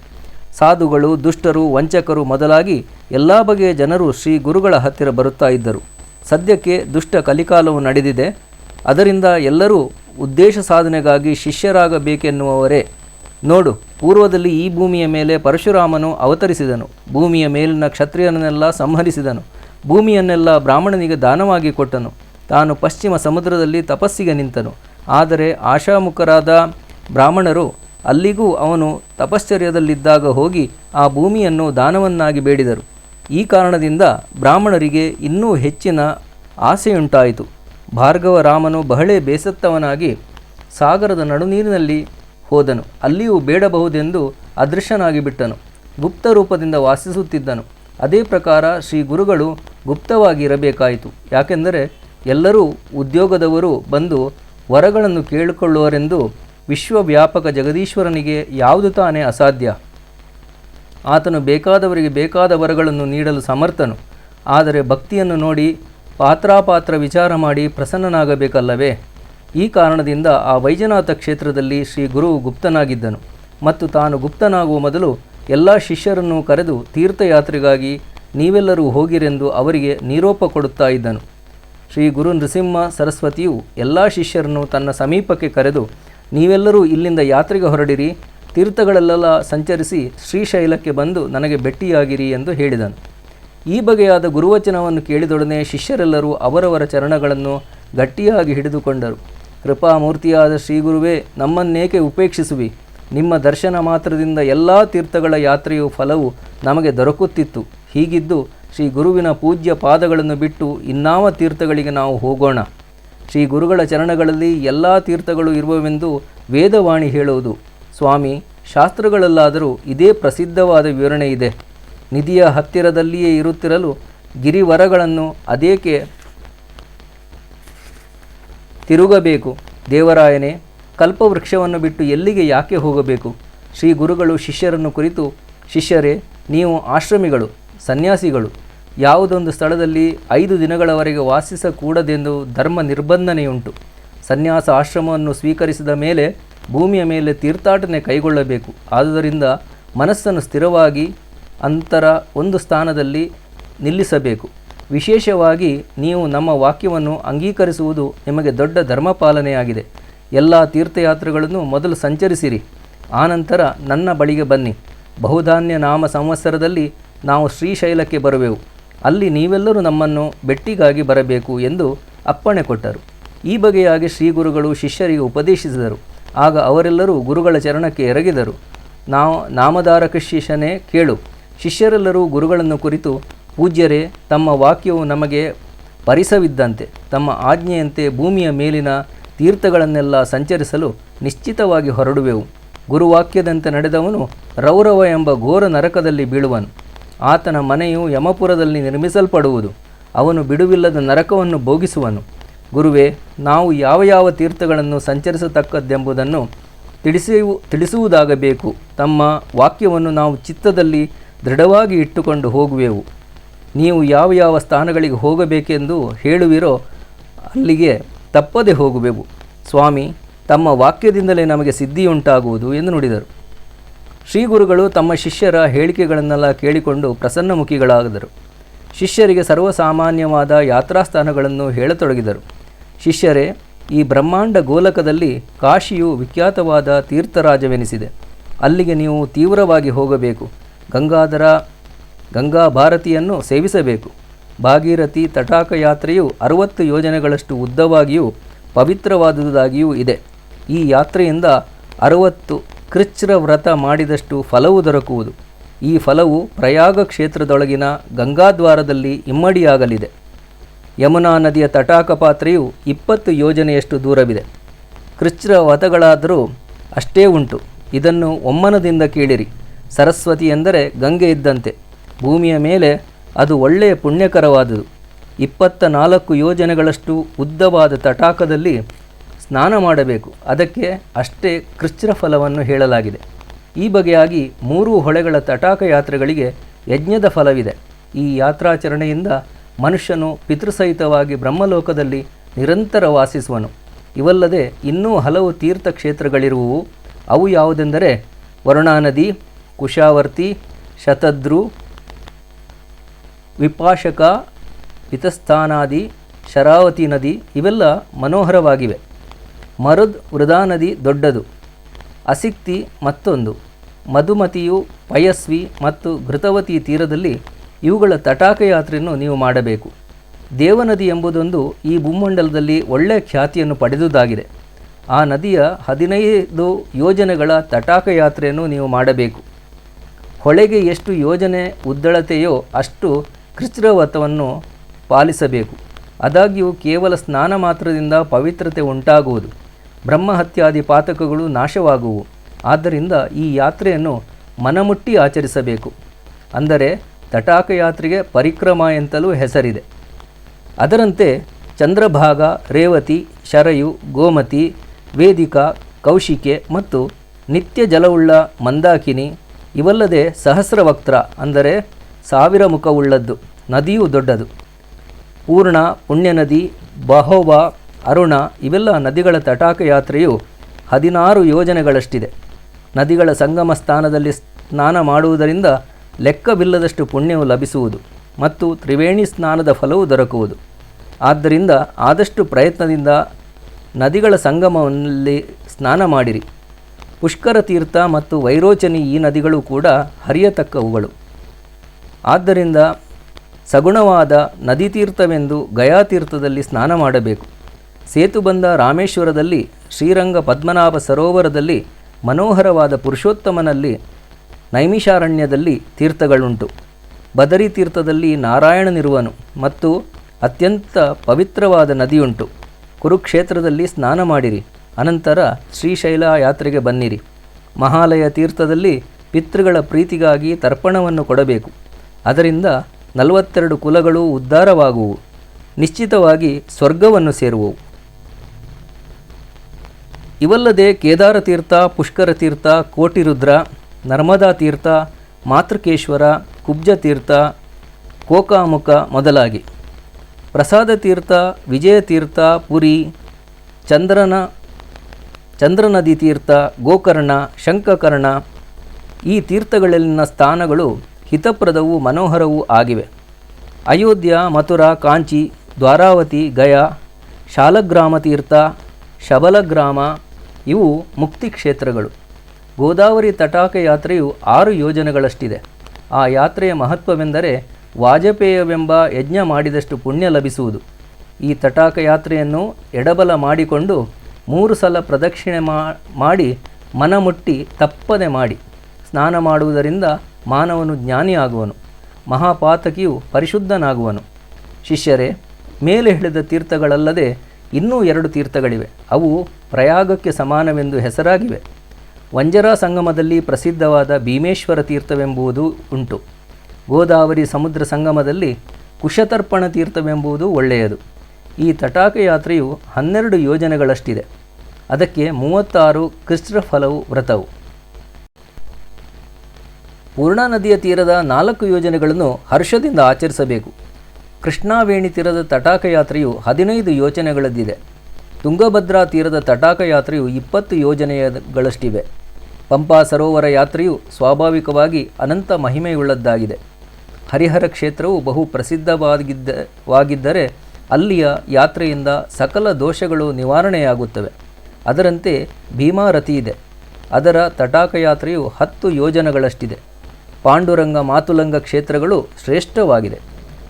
A: ಸಾಧುಗಳು, ದುಷ್ಟರು, ವಂಚಕರು ಮೊದಲಾಗಿ ಎಲ್ಲ ಬಗೆಯ ಜನರು ಶ್ರೀ ಗುರುಗಳ ಹತ್ತಿರ ಬರುತ್ತಾ ಇದ್ದರು. ಸದ್ಯಕ್ಕೆ ದುಷ್ಟ ಕಲಿಕಾಲವು ನಡೆದಿದೆ. ಅದರಿಂದ ಎಲ್ಲರೂ ಉದ್ದೇಶ ಸಾಧನೆಗಾಗಿ ಶಿಷ್ಯರಾಗಬೇಕೆನ್ನುವವರೇ. ನೋಡು, ಪೂರ್ವದಲ್ಲಿ ಈ ಭೂಮಿಯ ಮೇಲೆ ಪರಶುರಾಮನು ಅವತರಿಸಿದನು. ಭೂಮಿಯ ಮೇಲಿನ ಕ್ಷತ್ರಿಯನನ್ನೆಲ್ಲ ಸಂಹರಿಸಿದನು. ಭೂಮಿಯನ್ನೆಲ್ಲ ಬ್ರಾಹ್ಮಣನಿಗೆ ದಾನವಾಗಿ ಕೊಟ್ಟನು. ತಾನು ಪಶ್ಚಿಮ ಸಮುದ್ರದಲ್ಲಿ ತಪಸ್ಸಿಗೆ ನಿಂತನು. ಆದರೆ ಆಶಾಮುಖರಾದ ಬ್ರಾಹ್ಮಣರು ಅಲ್ಲಿಗೂ ಅವನು ತಪಶ್ಚರ್ಯದಲ್ಲಿದ್ದಾಗ ಹೋಗಿ ಆ ಭೂಮಿಯನ್ನು ದಾನವನ್ನಾಗಿ ಬೇಡಿದರು. ಈ ಕಾರಣದಿಂದ ಬ್ರಾಹ್ಮಣರಿಗೆ ಇನ್ನೂ ಹೆಚ್ಚಿನ ಆಸೆಯುಂಟಾಯಿತು. ಭಾರ್ಗವ ರಾಮನು ಬಹಳೇ ಬೇಸತ್ತವನಾಗಿ ಸಾಗರದ ನಡುನೀರಿನಲ್ಲಿ ಹೋದನು. ಅಲ್ಲಿಯೂ ಬೇಡಬಹುದೆಂದು ಅದೃಶ್ಯನಾಗಿ ಬಿಟ್ಟನು. ಗುಪ್ತ ರೂಪದಿಂದ ವಾಸಿಸುತ್ತಿದ್ದನು. ಅದೇ ಪ್ರಕಾರ ಶ್ರೀ ಗುರುಗಳು ಗುಪ್ತವಾಗಿ ಇರಬೇಕಾಯಿತು. ಯಾಕೆಂದರೆ ಎಲ್ಲರೂ ಉದ್ಯೋಗದವರು ಬಂದು ವರಗಳನ್ನು ಕೇಳಿಕೊಳ್ಳುವರೆಂದು ವಿಶ್ವವ್ಯಾಪಕ ಜಗದೀಶ್ವರನಿಗೆ ಯಾವುದು ತಾನೇ ಅಸಾಧ್ಯ. ಆತನು ಬೇಕಾದವರಿಗೆ ಬೇಕಾದ ವರಗಳನ್ನು ನೀಡಲು ಸಮರ್ಥನು. ಆದರೆ ಭಕ್ತಿಯನ್ನು ನೋಡಿ ಪಾತ್ರಾಪಾತ್ರ ವಿಚಾರ ಮಾಡಿ ಪ್ರಸನ್ನನಾಗಬೇಕಲ್ಲವೇ? ಈ ಕಾರಣದಿಂದ ಆ ವೈಜನಾಥ ಕ್ಷೇತ್ರದಲ್ಲಿ ಶ್ರೀ ಗುರು ಗುಪ್ತನಾಗಿದ್ದನು. ಮತ್ತು ತಾನು ಗುಪ್ತನಾಗುವ ಮೊದಲು ಎಲ್ಲ ಶಿಷ್ಯರನ್ನು ಕರೆದು ತೀರ್ಥಯಾತ್ರೆಗಾಗಿ ನೀವೆಲ್ಲರೂ ಹೋಗಿರೆಂದು ಅವರಿಗೆ ನೀರೋಪ ಕೊಡುತ್ತಾ ಇದ್ದನು. ಶ್ರೀ ಗುರು ನೃಸಿಂಹ ಸರಸ್ವತಿಯು ಎಲ್ಲ ಶಿಷ್ಯರನ್ನು ತನ್ನ ಸಮೀಪಕ್ಕೆ ಕರೆದು, ನೀವೆಲ್ಲರೂ ಇಲ್ಲಿಂದ ಯಾತ್ರೆಗೆ ಹೊರಡಿರಿ, ತೀರ್ಥಗಳಲ್ಲೆಲ್ಲ ಸಂಚರಿಸಿ ಶ್ರೀಶೈಲಕ್ಕೆ ಬಂದು ನನಗೆ ಭೆಟ್ಟಿಯಾಗಿರಿ ಎಂದು ಹೇಳಿದನು. ಈ ಬಗೆಯಾದ ಗುರುವಚನವನ್ನು ಕೇಳಿದೊಡನೆ ಶಿಷ್ಯರೆಲ್ಲರೂ ಅವರವರ ಚರಣಗಳನ್ನು ಗಟ್ಟಿಯಾಗಿ ಹಿಡಿದುಕೊಂಡರು. ಕೃಪಾಮೂರ್ತಿಯಾದ ಶ್ರೀಗುರುವೇ ನಮ್ಮನ್ನೇಕೆ ಉಪೇಕ್ಷಿಸುವಿ? ನಿಮ್ಮ ದರ್ಶನ ಮಾತ್ರದಿಂದ ಎಲ್ಲ ತೀರ್ಥಗಳ ಯಾತ್ರೆಯು ಫಲವು ನಮಗೆ ದೊರಕುತ್ತಿತ್ತು. ಹೀಗಿದ್ದು ಶ್ರೀ ಗುರುವಿನ ಪೂಜ್ಯ ಪಾದಗಳನ್ನು ಬಿಟ್ಟು ಇನ್ನಾವ ತೀರ್ಥಗಳಿಗೆ ನಾವು ಹೋಗೋಣ. ಶ್ರೀ ಗುರುಗಳ ಚರಣಗಳಲ್ಲಿ ಎಲ್ಲ ತೀರ್ಥಗಳು ಇರುವವೆಂದು ವೇದವಾಣಿ ಹೇಳುವುದು. ಸ್ವಾಮಿ, ಶಾಸ್ತ್ರಗಳಲ್ಲಾದರೂ ಇದೇ ಪ್ರಸಿದ್ಧವಾದ ವಿವರಣೆ ಇದೆ. ನಿಧಿಯ ಹತ್ತಿರದಲ್ಲಿಯೇ ಇರುತ್ತಿರಲು ಗಿರಿವರಗಳನ್ನು ಅದೇಕೆ ತಿರುಗಬೇಕು? ದೇವರಾಯನೇ, ಕಲ್ಪವೃಕ್ಷವನ್ನು ಬಿಟ್ಟು ಎಲ್ಲಿಗೆ ಯಾಕೆ ಹೋಗಬೇಕು? ಶ್ರೀ ಗುರುಗಳು ಶಿಷ್ಯರನ್ನು ಕುರಿತು, ಶಿಷ್ಯರೇ, ನೀವು ಆಶ್ರಮಿಗಳು, ಸನ್ಯಾಸಿಗಳು. ಯಾವುದೊಂದು ಸ್ಥಳದಲ್ಲಿ ಐದು ದಿನಗಳವರೆಗೆ ವಾಸಿಸಕೂಡದೆಂದು ಧರ್ಮ ನಿರ್ಬಂಧನೆಯುಂಟು. ಸನ್ಯಾಸ ಆಶ್ರಮವನ್ನು ಸ್ವೀಕರಿಸಿದ ಮೇಲೆ ಭೂಮಿಯ ಮೇಲೆ ತೀರ್ಥಾಟನೆ ಕೈಗೊಳ್ಳಬೇಕು. ಆದುದರಿಂದ ಮನಸ್ಸನ್ನು ಸ್ಥಿರವಾಗಿ ಅಂತರ ಒಂದು ಸ್ಥಾನದಲ್ಲಿ ನಿಲ್ಲಿಸಬೇಕು. ವಿಶೇಷವಾಗಿ ನೀವು ನಮ್ಮ ವಾಕ್ಯವನ್ನು ಅಂಗೀಕರಿಸುವುದು ನಿಮಗೆ ದೊಡ್ಡ ಧರ್ಮಪಾಲನೆಯಾಗಿದೆ. ಎಲ್ಲ ತೀರ್ಥಯಾತ್ರೆಗಳನ್ನು ಮೊದಲು ಸಂಚರಿಸಿರಿ. ಆನಂತರ ನನ್ನ ಬಳಿಗೆ ಬನ್ನಿ. ಬಹುಧಾನ್ಯ ನಾಮ ಸಂವತ್ಸರದಲ್ಲಿ ನಾವು ಶ್ರೀಶೈಲಕ್ಕೆ ಬರುವೆವು. ಅಲ್ಲಿ ನೀವೆಲ್ಲರೂ ನಮ್ಮನ್ನು ಬೆಟ್ಟಿಗಾಗಿ ಬರಬೇಕು ಎಂದು ಅಪ್ಪಣೆ ಕೊಟ್ಟರು. ಈ ಬಗೆಯಾಗಿ ಶ್ರೀ ಗುರುಗಳು ಶಿಷ್ಯರಿಗೆ ಉಪದೇಶಿಸಿದರು. ಆಗ ಅವರೆಲ್ಲರೂ ಗುರುಗಳ ಚರಣಕ್ಕೆ ಎರಗಿದರು. ನಾವು ನಾಮಧಾರಕ ಶಿಷ್ಯನೇ ಕೇಳು. ಶಿಷ್ಯರೆಲ್ಲರೂ ಗುರುಗಳನ್ನು ಕುರಿತು, ಪೂಜ್ಯರೇ, ತಮ್ಮ ವಾಕ್ಯವು ನಮಗೆ ಪರಿಸವಿದ್ದಂತೆ, ತಮ್ಮ ಆಜ್ಞೆಯಂತೆ ಭೂಮಿಯ ಮೇಲಿನ ತೀರ್ಥಗಳನ್ನೆಲ್ಲ ಸಂಚರಿಸಲು ನಿಶ್ಚಿತವಾಗಿ ಹೊರಡುವೆವು. ಗುರುವಾಕ್ಯದಂತೆ ನಡೆದವನು ರೌರವ ಎಂಬ ಘೋರ ನರಕದಲ್ಲಿ ಬೀಳುವನು. ಆತನ ಮನೆಯು ಯಮಪುರದಲ್ಲಿ ನಿರ್ಮಿಸಲ್ಪಡುವುದು. ಅವನು ಬಿಡುವಿಲ್ಲದ ನರಕವನ್ನು ಭೋಗಿಸುವನು. ಗುರುವೇ, ನಾವು ಯಾವ ಯಾವ ತೀರ್ಥಗಳನ್ನು ಸಂಚರಿಸತಕ್ಕದ್ದೆಂಬುದನ್ನು ತಿಳಿಸುವು ತಿಳಿಸುವುದಾಗಬೇಕು. ತಮ್ಮ ವಾಕ್ಯವನ್ನು ನಾವು ಚಿತ್ತದಲ್ಲಿ ದೃಢವಾಗಿ ಇಟ್ಟುಕೊಂಡು ಹೋಗುವೆವು. ನೀವು ಯಾವ ಯಾವ ಸ್ಥಾನಗಳಿಗೆ ಹೋಗಬೇಕೆಂದು ಹೇಳುವಿರೋ ಅಲ್ಲಿಗೆ ತಪ್ಪದೆ ಹೋಗುವೆವು. ಸ್ವಾಮಿ, ತಮ್ಮ ವಾಕ್ಯದಿಂದಲೇ ನಮಗೆ ಸಿದ್ಧಿಯುಂಟಾಗುವುದು ಎಂದು ನುಡಿದರು. ಶ್ರೀ ಗುರುಗಳು ತಮ್ಮ ಶಿಷ್ಯರ ಹೇಳಿಕೆಗಳನ್ನೆಲ್ಲ ಕೇಳಿಕೊಂಡು ಪ್ರಸನ್ನಮುಖಿಗಳಾದರು. ಶಿಷ್ಯರಿಗೆ ಸರ್ವಸಾಮಾನ್ಯವಾದ ಯಾತ್ರಾಸ್ಥಾನಗಳನ್ನು ಹೇಳತೊಡಗಿದರು. ಶಿಷ್ಯರೇ, ಈ ಬ್ರಹ್ಮಾಂಡ ಗೋಲಕದಲ್ಲಿ ಕಾಶಿಯು ವಿಖ್ಯಾತವಾದ ತೀರ್ಥರಾಜವೆನಿಸಿದೆ ಅಲ್ಲಿಗೆ ನೀವು ತೀವ್ರವಾಗಿ ಹೋಗಬೇಕು. ಗಂಗಾಧರ ಗಂಗಾ ಭಾರತಿಯನ್ನು ಸೇವಿಸಬೇಕು. ಭಾಗೀರಥಿ ತಟಾಕ ಯಾತ್ರೆಯು ಅರವತ್ತು ಯೋಜನೆಗಳಷ್ಟು ಉದ್ದವಾಗಿಯೂ ಪವಿತ್ರವಾದುದಾಗಿಯೂ ಇದೆ. ಈ ಯಾತ್ರೆಯಿಂದ ಅರವತ್ತು ಕೃಚ್ರ ವ್ರತ ಮಾಡಿದಷ್ಟು ಫಲವು ದೊರಕುವುದು. ಈ ಫಲವು ಪ್ರಯಾಗ ಕ್ಷೇತ್ರದೊಳಗಿನ ಗಂಗಾದ್ವಾರದಲ್ಲಿ ಇಮ್ಮಡಿಯಾಗಲಿದೆ. ಯಮುನಾ ನದಿಯ ತಟಾಕ ಪಾತ್ರೆಯು ಇಪ್ಪತ್ತು ಯೋಜನೆಯಷ್ಟು ದೂರವಿದೆ. ಕೃಚ್ರ ವ್ರತಗಳಾದರೂ ಅಷ್ಟೇ ಉಂಟು. ಇದನ್ನು ಒಮ್ಮನದಿಂದ ಕೇಳಿರಿ. ಸರಸ್ವತಿ ಎಂದರೆ ಗಂಗೆ ಇದ್ದಂತೆ. ಭೂಮಿಯ ಮೇಲೆ ಅದು ಒಳ್ಳೆಯ ಪುಣ್ಯಕರವಾದುದು. ಇಪ್ಪತ್ತ ನಾಲ್ಕು ಯೋಜನೆಗಳಷ್ಟು ಉದ್ದವಾದ ತಟಾಕದಲ್ಲಿ ಸ್ನಾನ ಮಾಡಬೇಕು. ಅದಕ್ಕೆ ಅಷ್ಟೇ ಕೃಚ್ರ ಫಲವನ್ನು ಹೇಳಲಾಗಿದೆ. ಈ ಬಗೆಯಾಗಿ ಮೂರು ಹೊಳೆಗಳ ತಟಾಕ ಯಾತ್ರೆಗಳಿಗೆ ಯಜ್ಞದ ಫಲವಿದೆ. ಈ ಯಾತ್ರಾಚರಣೆಯಿಂದ ಮನುಷ್ಯನು ಪಿತೃಸಹಿತವಾಗಿ ಬ್ರಹ್ಮಲೋಕದಲ್ಲಿ ನಿರಂತರ ವಾಸಿಸುವನು. ಇವಲ್ಲದೆ ಇನ್ನೂ ಹಲವು ತೀರ್ಥಕ್ಷೇತ್ರಗಳಿರುವವು ಅವು ಯಾವುದೆಂದರೆ ವರುಣಾ ನದಿ ಕುಶಾವರ್ತಿ, ಶತದ್ರು, ವಿಪಾಶಕ, ಹಿತಸ್ಥಾನಾದಿ, ಶರಾವತಿ ನದಿ ಇವೆಲ್ಲ ಮನೋಹರವಾಗಿವೆ. ಮರುದ್ ವೃದಾ ನದಿ ದೊಡ್ಡದು, ಅಸಿಕ್ತಿ ಮತ್ತೊಂದು, ಮಧುಮತಿಯು ಪಯಸ್ವಿ ಮತ್ತು ಘೃತವತಿ ತೀರದಲ್ಲಿ ಇವುಗಳ ತಟಾಕ ಯಾತ್ರೆಯನ್ನು ನೀವು ಮಾಡಬೇಕು. ದೇವನದಿ ಎಂಬುದೊಂದು ಈ ಭೂಮಂಡಲದಲ್ಲಿ ಒಳ್ಳೆಯ ಖ್ಯಾತಿಯನ್ನು ಪಡೆದುದಾಗಿದೆ. ಆ ನದಿಯ ಹದಿನೈದು ಯೋಜನೆಗಳ ತಟಾಕ ಯಾತ್ರೆಯನ್ನು ನೀವು ಮಾಡಬೇಕು. ಹೊಳೆಗೆ ಎಷ್ಟು ಯೋಜನೆ ಉದ್ದಳತೆಯೋ ಅಷ್ಟು ಕೃಚ್ರವತವನ್ನು ಪಾಲಿಸಬೇಕು. ಆದಾಗ್ಯೂ ಕೇವಲ ಸ್ನಾನ ಮಾತ್ರದಿಂದ ಪವಿತ್ರತೆ ಉಂಟಾಗುವುದು. ಬ್ರಹ್ಮಹತ್ಯಾದಿ ಪಾತಕಗಳು ನಾಶವಾಗುವು. ಆದ್ದರಿಂದ ಈ ಯಾತ್ರೆಯನ್ನು ಮನಮುಟ್ಟಿ ಆಚರಿಸಬೇಕು. ಅಂದರೆ ತಟಾಕ ಯಾತ್ರೆಗೆ ಪರಿಕ್ರಮ ಎಂತಲೂ ಹೆಸರಿದೆ. ಅದರಂತೆ ಚಂದ್ರಭಾಗ, ರೇವತಿ, ಶರಯು, ಗೋಮತಿ, ವೇದಿಕಾ, ಕೌಶಿಕೆ ಮತ್ತು ನಿತ್ಯ ಜಲವುಳ್ಳ ಮಂದಾಕಿನಿ ಇವಲ್ಲದೆ ಸಹಸ್ರವಕ್ತ್ರ ಅಂದರೆ ಸಾವಿರ ಮುಖವುಳ್ಳದ್ದು, ನದಿಯೂ ದೊಡ್ಡದು. ಪೂರ್ಣ ಪುಣ್ಯ ನದಿ ಬಹೋವ, ಅರುಣ ಇವೆಲ್ಲ ನದಿಗಳ ತಟಾಕ ಯಾತ್ರೆಯು ಹದಿನಾರು ಯೋಜನೆಗಳಷ್ಟಿದೆ. ನದಿಗಳ ಸಂಗಮ ಸ್ಥಾನದಲ್ಲಿ ಸ್ನಾನ ಮಾಡುವುದರಿಂದ ಲೆಕ್ಕವಿಲ್ಲದಷ್ಟು ಪುಣ್ಯವು ಲಭಿಸುವುದು ಮತ್ತು ತ್ರಿವೇಣಿ ಸ್ನಾನದ ಫಲವು ದೊರಕುವುದು. ಆದ್ದರಿಂದ ಆದಷ್ಟು ಪ್ರಯತ್ನದಿಂದ ನದಿಗಳ ಸಂಗಮದಲ್ಲಿ ಸ್ನಾನ ಮಾಡಿರಿ. ಪುಷ್ಕರ ತೀರ್ಥ ಮತ್ತು ವೈರೋಚನಿ ಈ ನದಿಗಳು ಕೂಡ ಹರಿಯತಕ್ಕವುಗಳು. ಆದ್ದರಿಂದ ಸಗುಣವಾದ ನದಿ ತೀರ್ಥವೆಂದು ಗಯಾತೀರ್ಥದಲ್ಲಿ ಸ್ನಾನ ಮಾಡಬೇಕು. ಸೇತುಬಂಧ ರಾಮೇಶ್ವರದಲ್ಲಿ ಶ್ರೀರಂಗ ಪದ್ಮನಾಭ ಸರೋವರದಲ್ಲಿ ಮನೋಹರವಾದ ಪುರುಷೋತ್ತಮನಲ್ಲಿ ನೈಮಿಷಾರಣ್ಯದಲ್ಲಿ ತೀರ್ಥಗಳುಂಟು. ಬದರಿ ತೀರ್ಥದಲ್ಲಿ ನಾರಾಯಣನಿರುವನು ಮತ್ತು ಅತ್ಯಂತ ಪವಿತ್ರವಾದ ನದಿಯುಂಟು. ಕುರುಕ್ಷೇತ್ರದಲ್ಲಿ ಸ್ನಾನ ಮಾಡಿರಿ. ಅನಂತರ ಶ್ರೀಶೈಲ ಯಾತ್ರೆಗೆ ಬನ್ನಿರಿ. ಮಹಾಲಯ ತೀರ್ಥದಲ್ಲಿ ಪಿತೃಗಳ ಪ್ರೀತಿಗಾಗಿ ತರ್ಪಣವನ್ನು ಕೊಡಬೇಕು. ಅದರಿಂದ ನಲವತ್ತೆರಡು ಕುಲಗಳು ಉದ್ಧಾರವಾಗುವು. ನಿಶ್ಚಿತವಾಗಿ ಸ್ವರ್ಗವನ್ನು ಸೇರುವವು. ಇವಲ್ಲದೆ ಕೇದಾರ ತೀರ್ಥ, ಪುಷ್ಕರ ತೀರ್ಥ ಕೋಟಿರುದ್ರ ನರ್ಮದಾ ತೀರ್ಥ, ಮಾತೃಕೇಶ್ವರ, ಕುಬ್ಜ ತೀರ್ಥ, ಕೋಕಾಮುಖ ಮೊದಲಾಗಿ. ಪ್ರಸಾದ ತೀರ್ಥ, ವಿಜಯ ತೀರ್ಥ, ಪುರಿ, ಚಂದ್ರನ ಚಂದ್ರನದಿ ತೀರ್ಥ, ಗೋಕರ್ಣ ಶಂಕಕರ್ಣ ಈ ತೀರ್ಥಗಳಲ್ಲಿನ ಸ್ಥಾನಗಳು ಹಿತಪ್ರದವೂ ಮನೋಹರವೂ ಆಗಿವೆ. ಅಯೋಧ್ಯ, ಮಥುರಾ, ಕಾಂಚಿ, ದ್ವಾರಾವತಿ, ಗಯಾ, ಶಾಲಗ್ರಾಮ ತೀರ್ಥ, ಶಬಲಗ್ರಾಮ ಇವು ಮುಕ್ತಿ ಕ್ಷೇತ್ರಗಳು. ಗೋದಾವರಿ ತಟಾಕ ಯಾತ್ರೆಯು ಆರು ಯೋಜನೆಗಳಷ್ಟಿದೆ. ಆ ಯಾತ್ರೆಯ ಮಹತ್ವವೆಂದರೆ ವಾಜಪೇಯವೆಂಬ ಯಜ್ಞ ಮಾಡಿದಷ್ಟು ಪುಣ್ಯ ಲಭಿಸುವುದು. ಈ ತಟಾಕ ಯಾತ್ರೆಯನ್ನು ಎಡಬಲ ಮಾಡಿಕೊಂಡು ಮೂರು ಸಲ ಪ್ರದಕ್ಷಿಣೆ ಮಾಡಿ ಮನಮುಟ್ಟಿ ತಪ್ಪದೆ ಮಾಡಿ ಸ್ನಾನ ಮಾಡುವುದರಿಂದ ಮಾನವನು ಜ್ಞಾನಿಯಾಗುವನು ಮಹಾಪಾತಕಿಯು ಪರಿಶುದ್ಧನಾಗುವನು. ಶಿಷ್ಯರೇ, ಮೇಲೆ ಹಿಡಿದ ತೀರ್ಥಗಳಲ್ಲದೆ ಇನ್ನೂ ಎರಡು ತೀರ್ಥಗಳಿವೆ. ಅವು ಪ್ರಯಾಗಕ್ಕೆ ಸಮಾನವೆಂದು ಹೆಸರಾಗಿವೆ. ವಂಜರಾ ಸಂಗಮದಲ್ಲಿ ಪ್ರಸಿದ್ಧವಾದ ಭೀಮೇಶ್ವರ ತೀರ್ಥವೆಂಬುದು ಉಂಟು. ಗೋದಾವರಿ ಸಮುದ್ರ ಸಂಗಮದಲ್ಲಿ ಕುಶತರ್ಪಣ ತೀರ್ಥವೆಂಬುದು ಒಳ್ಳೆಯದು. ಈ ತಟಾಕ ಯಾತ್ರೆಯು ಹನ್ನೆರಡು ಯೋಜನೆಗಳಷ್ಟಿದೆ. ಅದಕ್ಕೆ ಮೂವತ್ತಾರು ಕೃಷ್ಣ ಫಲವು ವ್ರತವು. ಪೂರ್ಣಾ ನದಿಯ ತೀರದ ನಾಲ್ಕು ಯೋಜನೆಗಳನ್ನು ಹರ್ಷದಿಂದ ಆಚರಿಸಬೇಕು. ಕೃಷ್ಣಾವೇಣಿ ತೀರದ ತಟಾಕ ಯಾತ್ರೆಯು ಹದಿನೈದು ಯೋಜನೆಗಳದ್ದಿದೆ. ತುಂಗಭದ್ರಾ ತೀರದ ತಟಾಕ ಯಾತ್ರೆಯು ಇಪ್ಪತ್ತು ಯೋಜನೆಗಳಷ್ಟಿವೆ. ಪಂಪಾ ಸರೋವರ ಯಾತ್ರೆಯು ಸ್ವಾಭಾವಿಕವಾಗಿ ಅನಂತ ಮಹಿಮೆಯುಳ್ಳದ್ದಾಗಿದೆ. ಹರಿಹರ ಕ್ಷೇತ್ರವು ಬಹು ಪ್ರಸಿದ್ಧವಾಗಿದ್ದ ವಾಗಿದ್ದರೆ ಅಲ್ಲಿಯ ಯಾತ್ರೆಯಿಂದ ಸಕಲ ದೋಷಗಳು ನಿವಾರಣೆಯಾಗುತ್ತವೆ. ಅದರಂತೆ ಭೀಮಾರತಿ ಇದೆ. ಅದರ ತಟಾಕ ಯಾತ್ರೆಯು ಹತ್ತು ಯೋಜನಗಳಷ್ಟಿದೆ. ಪಾಂಡುರಂಗ ಮಾತುಲಂಗ ಕ್ಷೇತ್ರಗಳು ಶ್ರೇಷ್ಠವಾಗಿದೆ.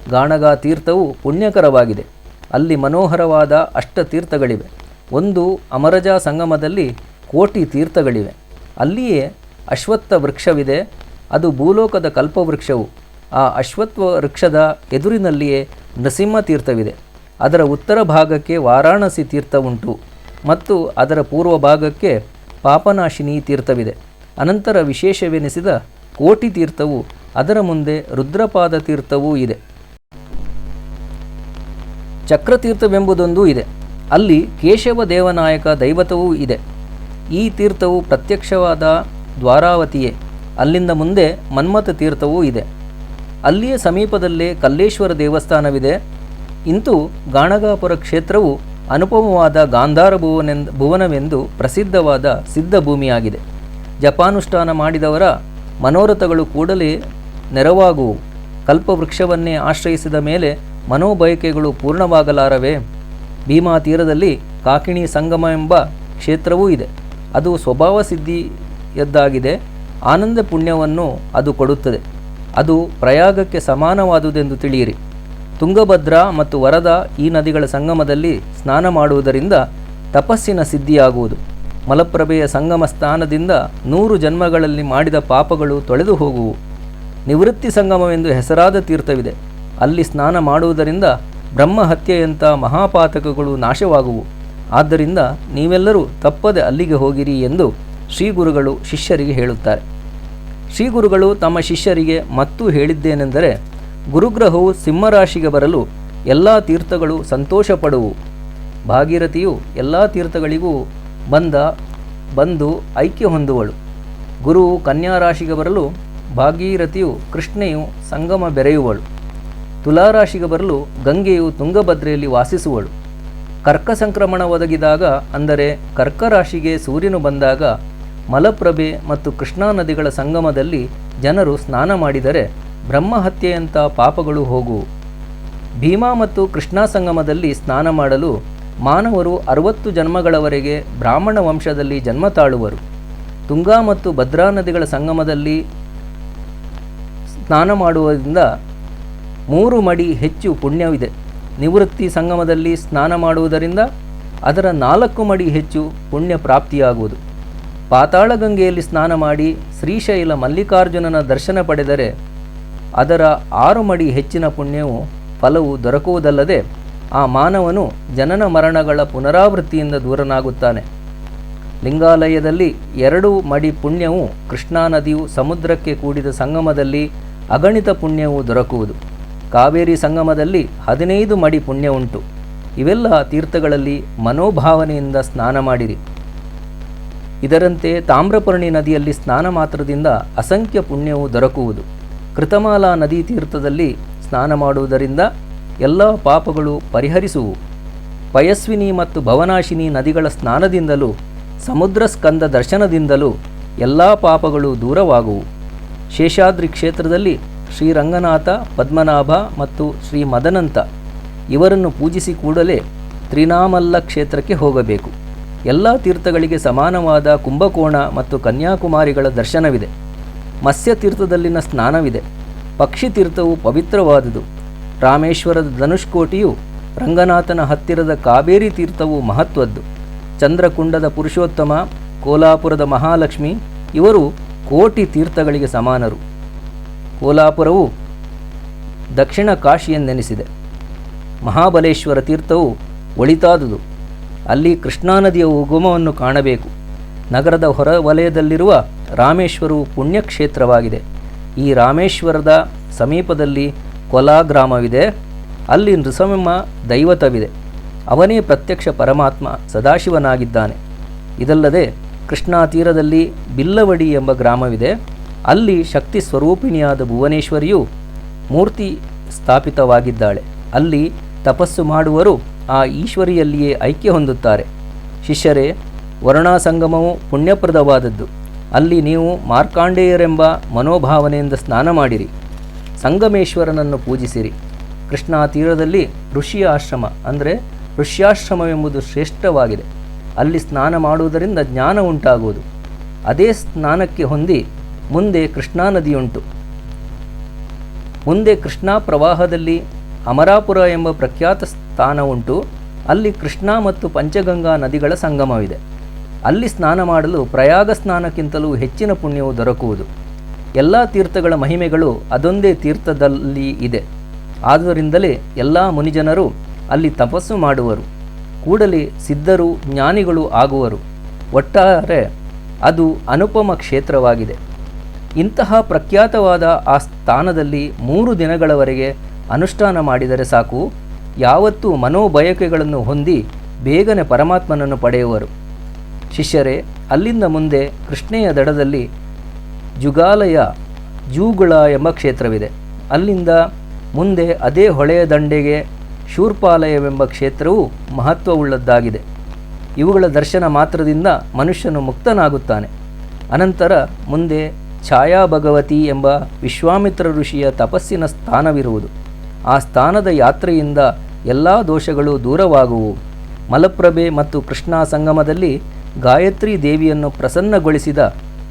A: ಗಾಣಗಾ ತೀರ್ಥವು ಪುಣ್ಯಕರವಾಗಿದೆ. ಅಲ್ಲಿ ಮನೋಹರವಾದ ಅಷ್ಟ ತೀರ್ಥಗಳಿವೆ ಒಂದು ಅಮರಜಾ ಸಂಗಮದಲ್ಲಿ ಕೋಟಿ ತೀರ್ಥಗಳಿವೆ. ಅಲ್ಲಿಯೇ ಅಶ್ವತ್ಥ ವೃಕ್ಷವಿದೆ. ಅದು ಭೂಲೋಕದ ಕಲ್ಪವೃಕ್ಷವು. ಆ ಅಶ್ವತ್ಥ ವೃಕ್ಷದ ಎದುರಿನಲ್ಲಿಯೇ ನೃಸಿಂಹ ತೀರ್ಥವಿದೆ. ಅದರ ಉತ್ತರ ಭಾಗಕ್ಕೆ ವಾರಾಣಸಿ ತೀರ್ಥ ಉಂಟು ಮತ್ತು ಅದರ ಪೂರ್ವ ಭಾಗಕ್ಕೆ ಪಾಪನಾಶಿನಿ ತೀರ್ಥವಿದೆ. ಅನಂತರ ವಿಶೇಷವೆನಿಸಿದ ಕೋಟಿ ತೀರ್ಥವು ಅದರ ಮುಂದೆ ರುದ್ರಪಾದ ತೀರ್ಥವೂ ಇದೆ. ಚಕ್ರತೀರ್ಥವೆಂಬುದೊಂದು ಇದೆ. ಅಲ್ಲಿ ಕೇಶವ ದೇವನಾಯಕ ದೈವತವೂ ಇದೆ. ಈ ತೀರ್ಥವು ಪ್ರತ್ಯಕ್ಷವಾದ ದ್ವಾರಾವತಿಯೇ. ಅಲ್ಲಿಂದ ಮುಂದೆ ಮನ್ಮಥ ತೀರ್ಥವೂ ಇದೆ. ಅಲ್ಲಿಯ ಸಮೀಪದಲ್ಲೇ ಕಲ್ಲೇಶ್ವರ ದೇವಸ್ಥಾನವಿದೆ. ಇಂತೂ ಗಾಣಗಾಪುರ ಕ್ಷೇತ್ರವು ಅನುಪಮವಾದ ಗಾಂಧಾರ ಭುವನೆಂದು ಭುವನವೆಂದು ಪ್ರಸಿದ್ಧವಾದ ಸಿದ್ಧ ಭೂಮಿಯಾಗಿದೆ. ಜಪಾನುಷ್ಠಾನ ಮಾಡಿದವರ ಮನೋರಥಗಳು ಕೂಡಲೇ ನೆರವಾಗುವು. ಕಲ್ಪವೃಕ್ಷವನ್ನೇ ಆಶ್ರಯಿಸಿದ ಮೇಲೆ ಮನೋಬಯಕೆಗಳು ಪೂರ್ಣವಾಗಲಾರವೇ. ಭೀಮಾ ತೀರದಲ್ಲಿ ಕಾಕಿಣಿ ಸಂಗಮ ಎಂಬ ಕ್ಷೇತ್ರವೂ ಇದೆ. ಅದು ಸ್ವಭಾವ ಸಿದ್ಧಿಯದ್ದಾಗಿದೆ. ಆನಂದ ಪುಣ್ಯವನ್ನು ಅದು ಕೊಡುತ್ತದೆ. ಅದು ಪ್ರಯಾಗಕ್ಕೆ ಸಮಾನವಾದುದೆಂದು ತಿಳಿಯಿರಿ. ತುಂಗಭದ್ರಾ ಮತ್ತು ವರದಾ ಈ ನದಿಗಳ ಸಂಗಮದಲ್ಲಿ ಸ್ನಾನ ಮಾಡುವುದರಿಂದ ತಪಸ್ಸಿನ ಸಿದ್ಧಿಯಾಗುವುದು. ಮಲಪ್ರಭೆಯ ಸಂಗಮ ಸ್ಥಾನದಿಂದ ನೂರು ಜನ್ಮಗಳಲ್ಲಿ ಮಾಡಿದ ಪಾಪಗಳು ತೊಳೆದು ಹೋಗುವು. ನಿವೃತ್ತಿ ಸಂಗಮವೆಂದು ಹೆಸರಾದ ತೀರ್ಥವಿದೆ. ಅಲ್ಲಿ ಸ್ನಾನ ಮಾಡುವುದರಿಂದ ಬ್ರಹ್ಮಹತ್ಯೆಯಂಥ ಮಹಾಪಾತಕಗಳು ನಾಶವಾಗುವು. ಆದ್ದರಿಂದ ನೀವೆಲ್ಲರೂ ತಪ್ಪದೆ ಅಲ್ಲಿಗೆ ಹೋಗಿರಿ ಎಂದು ಶ್ರೀ ಗುರುಗಳು ಶಿಷ್ಯರಿಗೆ ಹೇಳುತ್ತಾರೆ. ಶ್ರೀ ಗುರುಗಳು ತಮ್ಮ ಶಿಷ್ಯರಿಗೆ ಮತ್ತೂ ಹೇಳಿದ್ದೇನೆಂದರೆ ಗುರುಗ್ರಹವು ಸಿಂಹರಾಶಿಗೆ ಬರಲು ಎಲ್ಲ ತೀರ್ಥಗಳು ಸಂತೋಷಪಡುವು. ಭಾಗೀರಥಿಯು ಎಲ್ಲ ತೀರ್ಥಗಳಿಗೂ ಬಂದ, ಬಂದು ಐಕ್ಯ ಹೊಂದುವಳು. ಗುರುವು ಕನ್ಯಾರಾಶಿಗೆ ಬರಲು ಭಾಗೀರಥಿಯು ಕೃಷ್ಣೆಯು ಸಂಗಮ ಬೆರೆಯುವಳು. ತುಲಾರಾಶಿಗೆ ಬರಲು ಗಂಗೆಯು ತುಂಗಭದ್ರೆಯಲ್ಲಿ ವಾಸಿಸುವಳು. ಕರ್ಕ ಸಂಕ್ರಮಣ ಒದಗಿದಾಗ, ಅಂದರೆ ಕರ್ಕ ರಾಶಿಗೆ ಸೂರ್ಯನು ಬಂದಾಗ ಮಲಪ್ರಭೆ ಮತ್ತು ಕೃಷ್ಣಾ ನದಿಗಳ ಸಂಗಮದಲ್ಲಿ ಜನರು ಸ್ನಾನ ಮಾಡಿದರೆ ಬ್ರಹ್ಮಹತ್ಯೆಯಂಥ ಪಾಪಗಳು ಹೋಗು. ಭೀಮಾ ಮತ್ತು ಕೃಷ್ಣಾ ಸಂಗಮದಲ್ಲಿ ಸ್ನಾನ ಮಾಡಲು ಮಾನವರು ಅರವತ್ತು ಜನ್ಮಗಳವರೆಗೆ ಬ್ರಾಹ್ಮಣ ವಂಶದಲ್ಲಿ ಜನ್ಮ ತಾಳುವರು. ತುಂಗಾ ಮತ್ತು ಭದ್ರಾ ನದಿಗಳ ಸಂಗಮದಲ್ಲಿ ಸ್ನಾನ ಮಾಡುವುದರಿಂದ ಮೂರು ಮಡಿ ಹೆಚ್ಚು ಪುಣ್ಯವಿದೆ. ನಿವೃತ್ತಿ ಸಂಗಮದಲ್ಲಿ ಸ್ನಾನ ಮಾಡುವುದರಿಂದ ಅದರ ನಾಲ್ಕು ಮಡಿ ಹೆಚ್ಚು ಪುಣ್ಯ ಪ್ರಾಪ್ತಿಯಾಗುವುದು. ಪಾತಾಳಗಂಗೆಯಲ್ಲಿ ಸ್ನಾನ ಮಾಡಿ ಶ್ರೀಶೈಲ ಮಲ್ಲಿಕಾರ್ಜುನನ ದರ್ಶನ ಪಡೆದರೆ ಅದರ ಆರು ಮಡಿ ಹೆಚ್ಚಿನ ಪುಣ್ಯವು ಫಲವು ದೊರಕುವುದಲ್ಲದೆ ಆ ಮಾನವನು ಜನನ ಮರಣಗಳ ಪುನರಾವೃತ್ತಿಯಿಂದ ದೂರನಾಗುತ್ತಾನೆ. ಲಿಂಗಾಲಯದಲ್ಲಿ ಎರಡು ಮಡಿ ಪುಣ್ಯವು ಕೃಷ್ಣಾ ನದಿಯು ಸಮುದ್ರಕ್ಕೆ ಕೂಡಿದ ಸಂಗಮದಲ್ಲಿ ಅಗಣಿತ ಪುಣ್ಯವು ದೊರಕುವುದು. ಕಾವೇರಿ ಸಂಗಮದಲ್ಲಿ ಹದಿನೈದು ಮಡಿ ಪುಣ್ಯ ಉಂಟು ಇವೆಲ್ಲ ತೀರ್ಥಗಳಲ್ಲಿ ಮನೋಭಾವನೆಯಿಂದ ಸ್ನಾನ ಮಾಡಿರಿ. ಇದರಂತೆ ತಾಮ್ರಪರ್ಣಿ ನದಿಯಲ್ಲಿ ಸ್ನಾನ ಮಾತ್ರದಿಂದ ಅಸಂಖ್ಯ ಪುಣ್ಯವು ದೊರಕುವುದು. ಕೃತಮಾಲಾ ನದಿ ತೀರ್ಥದಲ್ಲಿ ಸ್ನಾನ ಮಾಡುವುದರಿಂದ ಎಲ್ಲ ಪಾಪಗಳು ಪರಿಹರಿಸುವು. ಪಯಸ್ವಿನಿ ಮತ್ತು ಭವನಾಶಿನಿ ನದಿಗಳ ಸ್ನಾನದಿಂದಲೂ, ಸಮುದ್ರ ಸ್ಕಂದ ದರ್ಶನದಿಂದಲೂ ಎಲ್ಲ ಪಾಪಗಳು ದೂರವಾಗುವು. ಶೇಷಾದ್ರಿ ಕ್ಷೇತ್ರದಲ್ಲಿ ಶ್ರೀರಂಗನಾಥ, ಪದ್ಮನಾಭ ಮತ್ತು ಶ್ರೀ ಮದನಂತ ಇವರನ್ನು ಪೂಜಿಸಿ ಕೂಡಲೇ ತ್ರಿನಾಮಲ್ಲ ಕ್ಷೇತ್ರಕ್ಕೆ ಹೋಗಬೇಕು. ಎಲ್ಲ ತೀರ್ಥಗಳಿಗೆ ಸಮಾನವಾದ ಕುಂಭಕೋಣ ಮತ್ತು ಕನ್ಯಾಕುಮಾರಿಗಳ ದರ್ಶನವಿದೆ. ಮತ್ಸ್ಯ ತೀರ್ಥದಲ್ಲಿನ ಸ್ನಾನವಿದೆ. ಪಕ್ಷಿತೀರ್ಥವು ಪವಿತ್ರವಾದುದು. ರಾಮೇಶ್ವರದ ಧನುಷ್ಕೋಟಿಯು ರಂಗನಾಥನ ಹತ್ತಿರದ ಕಾವೇರಿ ತೀರ್ಥವು ಮಹತ್ವದ್ದು. ಚಂದ್ರಕುಂಡದ ಪುರುಷೋತ್ತಮ, ಕೋಲಾಪುರದ ಮಹಾಲಕ್ಷ್ಮಿ, ಇವರು ಕೋಟಿ ತೀರ್ಥಗಳಿಗೆ ಸಮಾನರು. ಕೋಲಾಪುರವು ದಕ್ಷಿಣ ಕಾಶಿಯೆಂದೆನಿಸಿದೆ. ಮಹಾಬಲೇಶ್ವರ ತೀರ್ಥವು ಒಳಿತಾದುದು. ಅಲ್ಲಿ ಕೃಷ್ಣಾ ನದಿಯ ಉಗಮವನ್ನು ಕಾಣಬೇಕು. ನಗರದ ಹೊರ ವಲಯದಲ್ಲಿರುವ ರಾಮೇಶ್ವರವು ಪುಣ್ಯಕ್ಷೇತ್ರವಾಗಿದೆ. ಈ ರಾಮೇಶ್ವರದ ಸಮೀಪದಲ್ಲಿ ಕೊಲಾ ಗ್ರಾಮವಿದೆ. ಅಲ್ಲಿ ನೃಸಂಹ ದೈವತವಿದೆ. ಅವನೇ ಪ್ರತ್ಯಕ್ಷ ಪರಮಾತ್ಮ ಸದಾಶಿವನಾಗಿದ್ದಾನೆ. ಇದಲ್ಲದೆ ಕೃಷ್ಣಾ ತೀರದಲ್ಲಿ ಬಿಲ್ಲವಡಿ ಎಂಬ ಗ್ರಾಮವಿದೆ. ಅಲ್ಲಿ ಶಕ್ತಿ ಸ್ವರೂಪಿಣಿಯಾದ ಭುವನೇಶ್ವರಿಯು ಮೂರ್ತಿ ಸ್ಥಾಪಿತವಾಗಿದ್ದಾಳೆ. ಅಲ್ಲಿ ತಪಸ್ಸು ಮಾಡುವರು ಆ ಈಶ್ವರಿಯಲ್ಲಿಯೇ ಐಕ್ಯ ಹೊಂದುತ್ತಾರೆ. ಶಿಷ್ಯರೇ ವರ್ಣಾ ಸಂಗಮವು ಪುಣ್ಯಪ್ರದವಾದದ್ದು. ಅಲ್ಲಿ ನೀವು ಮಾರ್ಕಾಂಡೇಯರೆಂಬ ಮನೋಭಾವನೆಯಿಂದ ಸ್ನಾನ ಮಾಡಿರಿ. ಸಂಗಮೇಶ್ವರನನ್ನು ಪೂಜಿಸಿರಿ. ಕೃಷ್ಣಾ ತೀರದಲ್ಲಿ ಋಷಿಯ ಆಶ್ರಮ ಅಂದರೆ ಋಷ್ಯಾಶ್ರಮವೆಂಬುದು ಶ್ರೇಷ್ಠವಾಗಿದೆ. ಅಲ್ಲಿ ಸ್ನಾನ ಮಾಡುವುದರಿಂದ ಜ್ಞಾನ ಉಂಟಾಗುವುದು. ಅದೇ ಸ್ನಾನಕ್ಕೆ ಹೊಂದಿ ಮುಂದೆ ಕೃಷ್ಣಾ ನದಿಯುಂಟು ಮುಂದೆ ಕೃಷ್ಣಾ ಪ್ರವಾಹದಲ್ಲಿ ಅಮರಾಪುರ ಎಂಬ ಪ್ರಖ್ಯಾತ ಸ್ಥಾನ ಉಂಟು ಅಲ್ಲಿ ಕೃಷ್ಣಾ ಮತ್ತು ಪಂಚಗಂಗಾ ನದಿಗಳ ಸಂಗಮವಿದೆ. ಅಲ್ಲಿ ಸ್ನಾನ ಮಾಡಲು ಪ್ರಯಾಗ ಸ್ನಾನಕ್ಕಿಂತಲೂ ಹೆಚ್ಚಿನ ಪುಣ್ಯವು ದೊರಕುವುದು. ಎಲ್ಲ ತೀರ್ಥಗಳ ಮಹಿಮೆಗಳು ಅದೊಂದೇ ತೀರ್ಥದಲ್ಲಿ ಇದೆ. ಆದ್ದರಿಂದಲೇ ಎಲ್ಲ ಮುನಿಜನರು ಅಲ್ಲಿ ತಪಸ್ಸು ಮಾಡುವರು. ಕೂಡಲೇ ಸಿದ್ಧರು, ಜ್ಞಾನಿಗಳು ಆಗುವರು. ಒಟ್ಟಾರೆ ಅದು ಅನುಪಮ ಕ್ಷೇತ್ರವಾಗಿದೆ. ಇಂತಹ ಪ್ರಖ್ಯಾತವಾದ ಆ ಸ್ಥಾನದಲ್ಲಿ ಮೂರು ದಿನಗಳವರೆಗೆ ಅನುಷ್ಠಾನ ಮಾಡಿದರೆ ಸಾಕು. ಯಾವತ್ತೂ ಮನೋಬಯಕೆಗಳನ್ನು ಹೊಂದಿ ಬೇಗನೆ ಪರಮಾತ್ಮನನ್ನು ಪಡೆಯುವರು. ಶಿಷ್ಯರೇ, ಅಲ್ಲಿಂದ ಮುಂದೆ ಕೃಷ್ಣೆಯ ದಡದಲ್ಲಿ ಜುಗಾಲಯ ಜೂಗುಳ ಎಂಬ ಕ್ಷೇತ್ರವಿದೆ. ಅಲ್ಲಿಂದ ಮುಂದೆ ಅದೇ ಹೊಳೆಯ ದಂಡೆಗೆ ಶೂರ್ಪಾಲಯವೆಂಬ ಕ್ಷೇತ್ರವು ಮಹತ್ವವುಳ್ಳದ್ದಾಗಿದೆ. ಇವುಗಳ ದರ್ಶನ ಮಾತ್ರದಿಂದ ಮನುಷ್ಯನು ಮುಕ್ತನಾಗುತ್ತಾನೆ. ಅನಂತರ ಮುಂದೆ ಛಾಯಾ ಭಗವತಿ ಎಂಬ ವಿಶ್ವಾಮಿತ್ರ ಋಷಿಯ ತಪಸ್ಸಿನ ಸ್ಥಾನವಿರುವುದು. ಆ ಸ್ಥಾನದ ಯಾತ್ರೆಯಿಂದ ಎಲ್ಲ ದೋಷಗಳು ದೂರವಾಗುವು. ಮಲಪ್ರಭೆ ಮತ್ತು ಕೃಷ್ಣಾ ಸಂಗಮದಲ್ಲಿ ಗಾಯತ್ರಿ ದೇವಿಯನ್ನು ಪ್ರಸನ್ನಗೊಳಿಸಿದ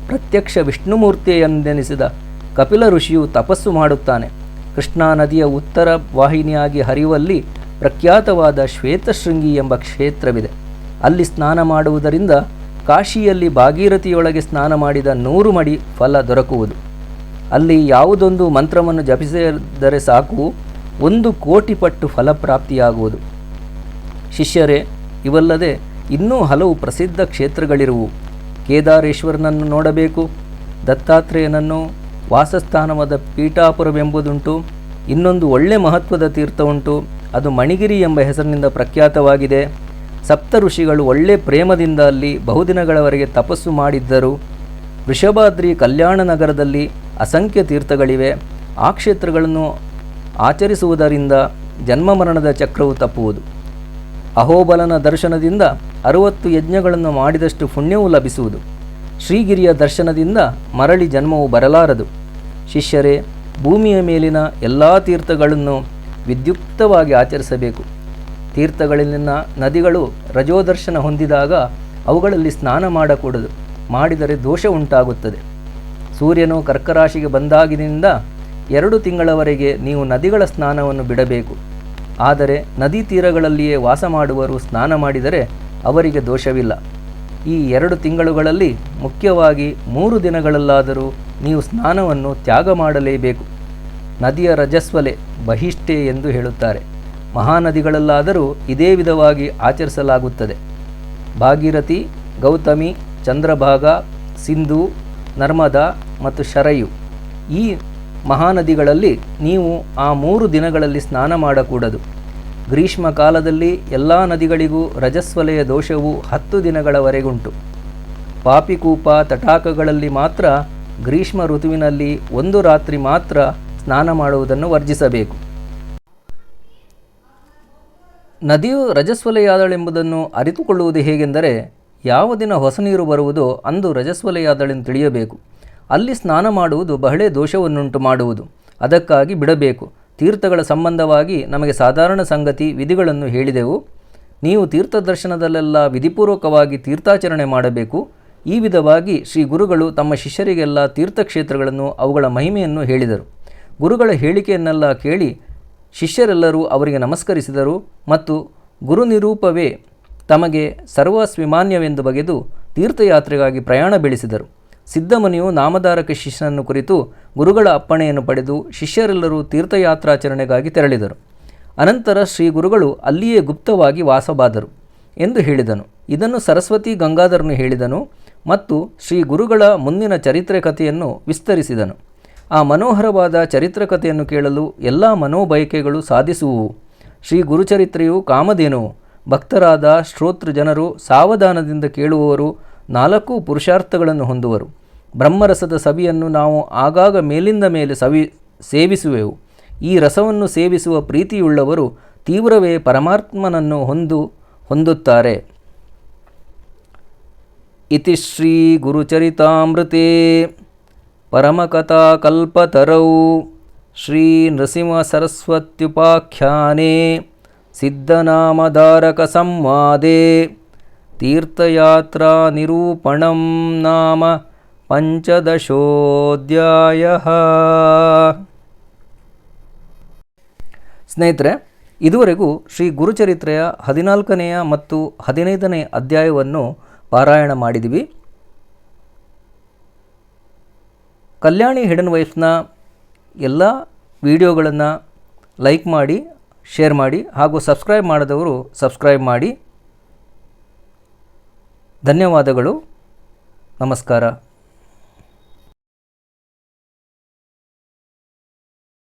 A: ಪ್ರತ್ಯಕ್ಷ ವಿಷ್ಣುಮೂರ್ತಿಯನ್ನೆನಿಸಿದ ಕಪಿಲ ಋಷಿಯು ತಪಸ್ಸು ಮಾಡುತ್ತಾನೆ. ಕೃಷ್ಣಾ ನದಿಯ ಉತ್ತರ ವಾಹಿನಿಯಾಗಿ ಹರಿಯುವಲ್ಲಿ ಪ್ರಖ್ಯಾತವಾದ ಶ್ವೇತಶೃಂಗಿ ಎಂಬ ಕ್ಷೇತ್ರವಿದೆ. ಅಲ್ಲಿ ಸ್ನಾನ ಮಾಡುವುದರಿಂದ ಕಾಶಿಯಲ್ಲಿ ಭಾಗೀರಥಿಯೊಳಗೆ ಸ್ನಾನ ಮಾಡಿದ ನೂರು ಮಡಿ ಫಲ ದೊರಕುವುದು. ಅಲ್ಲಿ ಯಾವುದೊಂದು ಮಂತ್ರವನ್ನು ಜಪಿಸಿದರೆ ಸಾಕು, ಒಂದು ಕೋಟಿ ಪಟ್ಟು ಫಲಪ್ರಾಪ್ತಿಯಾಗುವುದು. ಶಿಷ್ಯರೇ, ಇವಲ್ಲದೆ ಇನ್ನೂ ಹಲವು ಪ್ರಸಿದ್ಧ ಕ್ಷೇತ್ರಗಳಿರುವು. ಕೇದಾರೇಶ್ವರನನ್ನು ನೋಡಬೇಕು, ದತ್ತಾತ್ರೇಯನನ್ನು ವಾಸಸ್ಥಾನವಾದ ಪೀಠಾಪುರವೆಂಬುದುಂಟು, ಇನ್ನೊಂದು ಒಳ್ಳೆ ಮಹತ್ವದ ತೀರ್ಥ ಉಂಟು ಅದು ಮಣಿಗಿರಿ ಎಂಬ ಹೆಸರಿನಿಂದ ಪ್ರಖ್ಯಾತವಾಗಿದೆ. ಸಪ್ತ ಋಷಿಗಳು ಒಳ್ಳೆ ಪ್ರೇಮದಿಂದ ಅಲ್ಲಿ ಬಹುದಿನಗಳವರೆಗೆ ತಪಸ್ಸು ಮಾಡಿದ್ದರು. ವೃಷಭಾದ್ರಿ ಕಲ್ಯಾಣ ನಗರದಲ್ಲಿ ಅಸಂಖ್ಯ ತೀರ್ಥಗಳಿವೆ. ಆ ಕ್ಷೇತ್ರಗಳನ್ನು ಆಚರಿಸುವುದರಿಂದ ಜನ್ಮ ಮರಣದ ಚಕ್ರವು ತಪ್ಪುವುದು. ಅಹೋಬಲನ ದರ್ಶನದಿಂದ ಅರುವತ್ತು ಯಜ್ಞಗಳನ್ನು ಮಾಡಿದಷ್ಟು ಪುಣ್ಯವು ಲಭಿಸುವುದು. ಶ್ರೀಗಿರಿಯ ದರ್ಶನದಿಂದ ಮರಳಿ ಜನ್ಮವು ಬರಲಾರದು. ಶಿಷ್ಯರೇ, ಭೂಮಿಯ ಮೇಲಿನ ಎಲ್ಲ ತೀರ್ಥಗಳನ್ನು ವಿದ್ಯುಕ್ತವಾಗಿ ಆಚರಿಸಬೇಕು. ತೀರ್ಥಗಳಲ್ಲಿನ ನದಿಗಳು ರಜೋದರ್ಶನ ಹೊಂದಿದಾಗ ಅವುಗಳಲ್ಲಿ ಸ್ನಾನ ಮಾಡಕೂಡದು. ಮಾಡಿದರೆ ದೋಷ ಉಂಟಾಗುತ್ತದೆ. ಸೂರ್ಯನು ಕರ್ಕರಾಶಿಗೆ ಬಂದಾಗಿನಿಂದ ಎರಡು ತಿಂಗಳವರೆಗೆ ನೀವು ನದಿಗಳ ಸ್ನಾನವನ್ನು ಬಿಡಬೇಕು. ಆದರೆ ನದಿ ತೀರಗಳಲ್ಲಿಯೇ ವಾಸ ಮಾಡುವರು ಸ್ನಾನ ಮಾಡಿದರೆ ಅವರಿಗೆ ದೋಷವಿಲ್ಲ. ಈ ಎರಡು ತಿಂಗಳುಗಳಲ್ಲಿ ಮುಖ್ಯವಾಗಿ ಮೂರು ದಿನಗಳಲ್ಲಾದರೂ ನೀವು ಸ್ನಾನವನ್ನು ತ್ಯಾಗ ಮಾಡಲೇಬೇಕು. ನದಿಯ ರಜಸ್ವಲೆ ಬಹಿಷ್ಠೆ ಎಂದು ಹೇಳುತ್ತಾರೆ. ಮಹಾನದಿಗಳಲ್ಲಾದರೂ ಇದೇ ವಿಧವಾಗಿ ಆಚರಿಸಲಾಗುತ್ತದೆ. ಭಾಗೀರಥಿ, ಗೌತಮಿ, ಚಂದ್ರಭಾಗ, ಸಿಂಧು, ನರ್ಮದಾ ಮತ್ತು ಶರಯು ಈ ಮಹಾನದಿಗಳಲ್ಲಿ ನೀವು ಆ ಮೂರು ದಿನಗಳಲ್ಲಿ ಸ್ನಾನ ಮಾಡಕೂಡದು. ಗ್ರೀಷ್ಮ ಕಾಲದಲ್ಲಿ ಎಲ್ಲ ನದಿಗಳಿಗೂ ರಜಸ್ವಲೆಯ ದೋಷವು ಹತ್ತು ದಿನಗಳವರೆಗುಂಟು. ಪಾಪಿಕೂಪ ತಟಾಕಗಳಲ್ಲಿ ಮಾತ್ರ ಗ್ರೀಷ್ಮ ಋತುವಿನಲ್ಲಿ ಒಂದು ರಾತ್ರಿ ಮಾತ್ರ ಸ್ನಾನ ಮಾಡುವುದನ್ನು ವರ್ಜಿಸಬೇಕು. ನದಿಯು ರಜಸ್ವಲೆಯಾದಳೆಂಬುದನ್ನು ಅರಿತುಕೊಳ್ಳುವುದು ಹೇಗೆಂದರೆ, ಯಾವ ದಿನ ಹೊಸ ನೀರು ಬರುವುದೋ ಅಂದು ರಜಸ್ವಲೆಯಾದಳೆಂದು ತಿಳಿಯಬೇಕು. ಅಲ್ಲಿ ಸ್ನಾನ ಮಾಡುವುದು ಬಹಳೇ ದೋಷವನ್ನುಂಟು ಮಾಡುವುದು. ಅದಕ್ಕಾಗಿ ಬಿಡಬೇಕು. ತೀರ್ಥಗಳ ಸಂಬಂಧವಾಗಿ ನಮಗೆ ಸಾಧಾರಣ ಸಂಗತಿ ವಿಧಿಗಳನ್ನು ಹೇಳಿದೆವು. ನೀವು ತೀರ್ಥ ದರ್ಶನದಲ್ಲೆಲ್ಲ ವಿಧಿಪೂರ್ವಕವಾಗಿ ತೀರ್ಥಾಚರಣೆ ಮಾಡಬೇಕು. ಈ ವಿಧವಾಗಿ ಶ್ರೀ ಗುರುಗಳು ತಮ್ಮ ಶಿಷ್ಯರಿಗೆಲ್ಲ ತೀರ್ಥಕ್ಷೇತ್ರಗಳನ್ನು ಅವುಗಳ ಮಹಿಮೆಯನ್ನು ಹೇಳಿದರು. ಗುರುಗಳ ಹೇಳಿಕೆಯನ್ನೆಲ್ಲ ಕೇಳಿ ಶಿಷ್ಯರೆಲ್ಲರೂ ಅವರಿಗೆ ನಮಸ್ಕರಿಸಿದರು ಮತ್ತು ಗುರುನಿರೂಪವೇ ತಮಗೆ ಸರ್ವಸ್ವಿಮಾನ್ಯವೆಂದು ಬಗೆದು ತೀರ್ಥಯಾತ್ರೆಗಾಗಿ ಪ್ರಯಾಣ ಬೆಳೆಸಿದರು. ಸಿದ್ಧಮುನಿಯು ನಾಮಧಾರಕ ಶಿಷ್ಯನನ್ನು ಕುರಿತು ಗುರುಗಳ ಅಪ್ಪಣೆಯನ್ನು ಪಡೆದು ಶಿಷ್ಯರೆಲ್ಲರೂ ತೀರ್ಥಯಾತ್ರಾಚರಣೆಗಾಗಿ ತೆರಳಿದರು. ಅನಂತರ ಶ್ರೀ ಗುರುಗಳು ಅಲ್ಲಿಯೇ ಗುಪ್ತವಾಗಿ ವಾಸವಾದರು ಎಂದು ಹೇಳಿದನು. ಇದನ್ನು ಸರಸ್ವತಿ ಗಂಗಾಧರನು ಹೇಳಿದನು ಮತ್ತು ಶ್ರೀ ಗುರುಗಳ ಮುಂದಿನ ಚರಿತ್ರೆ ಕಥೆಯನ್ನು ವಿಸ್ತರಿಸಿದನು. ಆ ಮನೋಹರವಾದ ಚರಿತ್ರ ಕಥೆಯನ್ನು ಕೇಳಲು ಎಲ್ಲ ಮನೋಬಯಕೆಗಳು ಸಾಧಿಸುವುವು. ಶ್ರೀ ಗುರುಚರಿತ್ರೆಯು ಕಾಮಧೇನುವು. ಭಕ್ತರಾದ ಶ್ರೋತೃ ಜನರು ಸಾವಧಾನದಿಂದ ಕೇಳುವವರು ನಾಲ್ಕು ಪುರುಷಾರ್ಥಗಳನ್ನು ಹೊಂದುವರು. ಬ್ರಹ್ಮರಸದ ಸವಿಯನ್ನು ನಾವು ಆಗಾಗ ಮೇಲಿಂದ ಮೇಲೆ ಸವಿ, ಸೇವಿಸುವೆವು. ಈ ರಸವನ್ನು ಸೇವಿಸುವ ಪ್ರೀತಿಯುಳ್ಳವರು ತೀವ್ರವೇ ಪರಮಾತ್ಮನನ್ನು ಹೊಂದು, ಹೊಂದುತ್ತಾರೆ. ಇತಿ ಶ್ರೀ ಗುರುಚರಿತಾಮೃತೆ ಪರಮಕಥಾಕಲ್ಪತರೌ ಶ್ರೀ ನೃಸಿಂಹ ಸರಸ್ವತ್ಯುಪಾಖ್ಯಾನೇ ಸಿದ್ಧನಾಮಧಾರಕ ಸಂವಾದೆ ನಿರೂಪಣಂ ನಾಮ ಪಂಚದಶೋಧ್ಯಾಯ. ಸ್ನೇಹಿತರೆ, ಇದುವರೆಗೂ ಶ್ರೀ ಗುರುಚರಿತ್ರೆಯ ಹದಿನಾಲ್ಕನೆಯ ಮತ್ತು ಹದಿನೈದನೇ ಅಧ್ಯಾಯವನ್ನು ಪಾರಾಯಣ ಮಾಡಿದಿವಿ ಕಲ್ಯಾಣಿ ಹಿಡನ್ ವೈಫ್ನ ಎಲ್ಲ ವಿಡಿಯೋಗಳನ್ನು ಲೈಕ್ ಮಾಡಿ, ಶೇರ್ ಮಾಡಿ ಹಾಗೂ ಸಬ್ಸ್ಕ್ರೈಬ್ ಮಾಡಿದವರು ಸಬ್ಸ್ಕ್ರೈಬ್ ಮಾಡಿ. ಧನ್ಯವಾದಗಳು. ನಮಸ್ಕಾರ.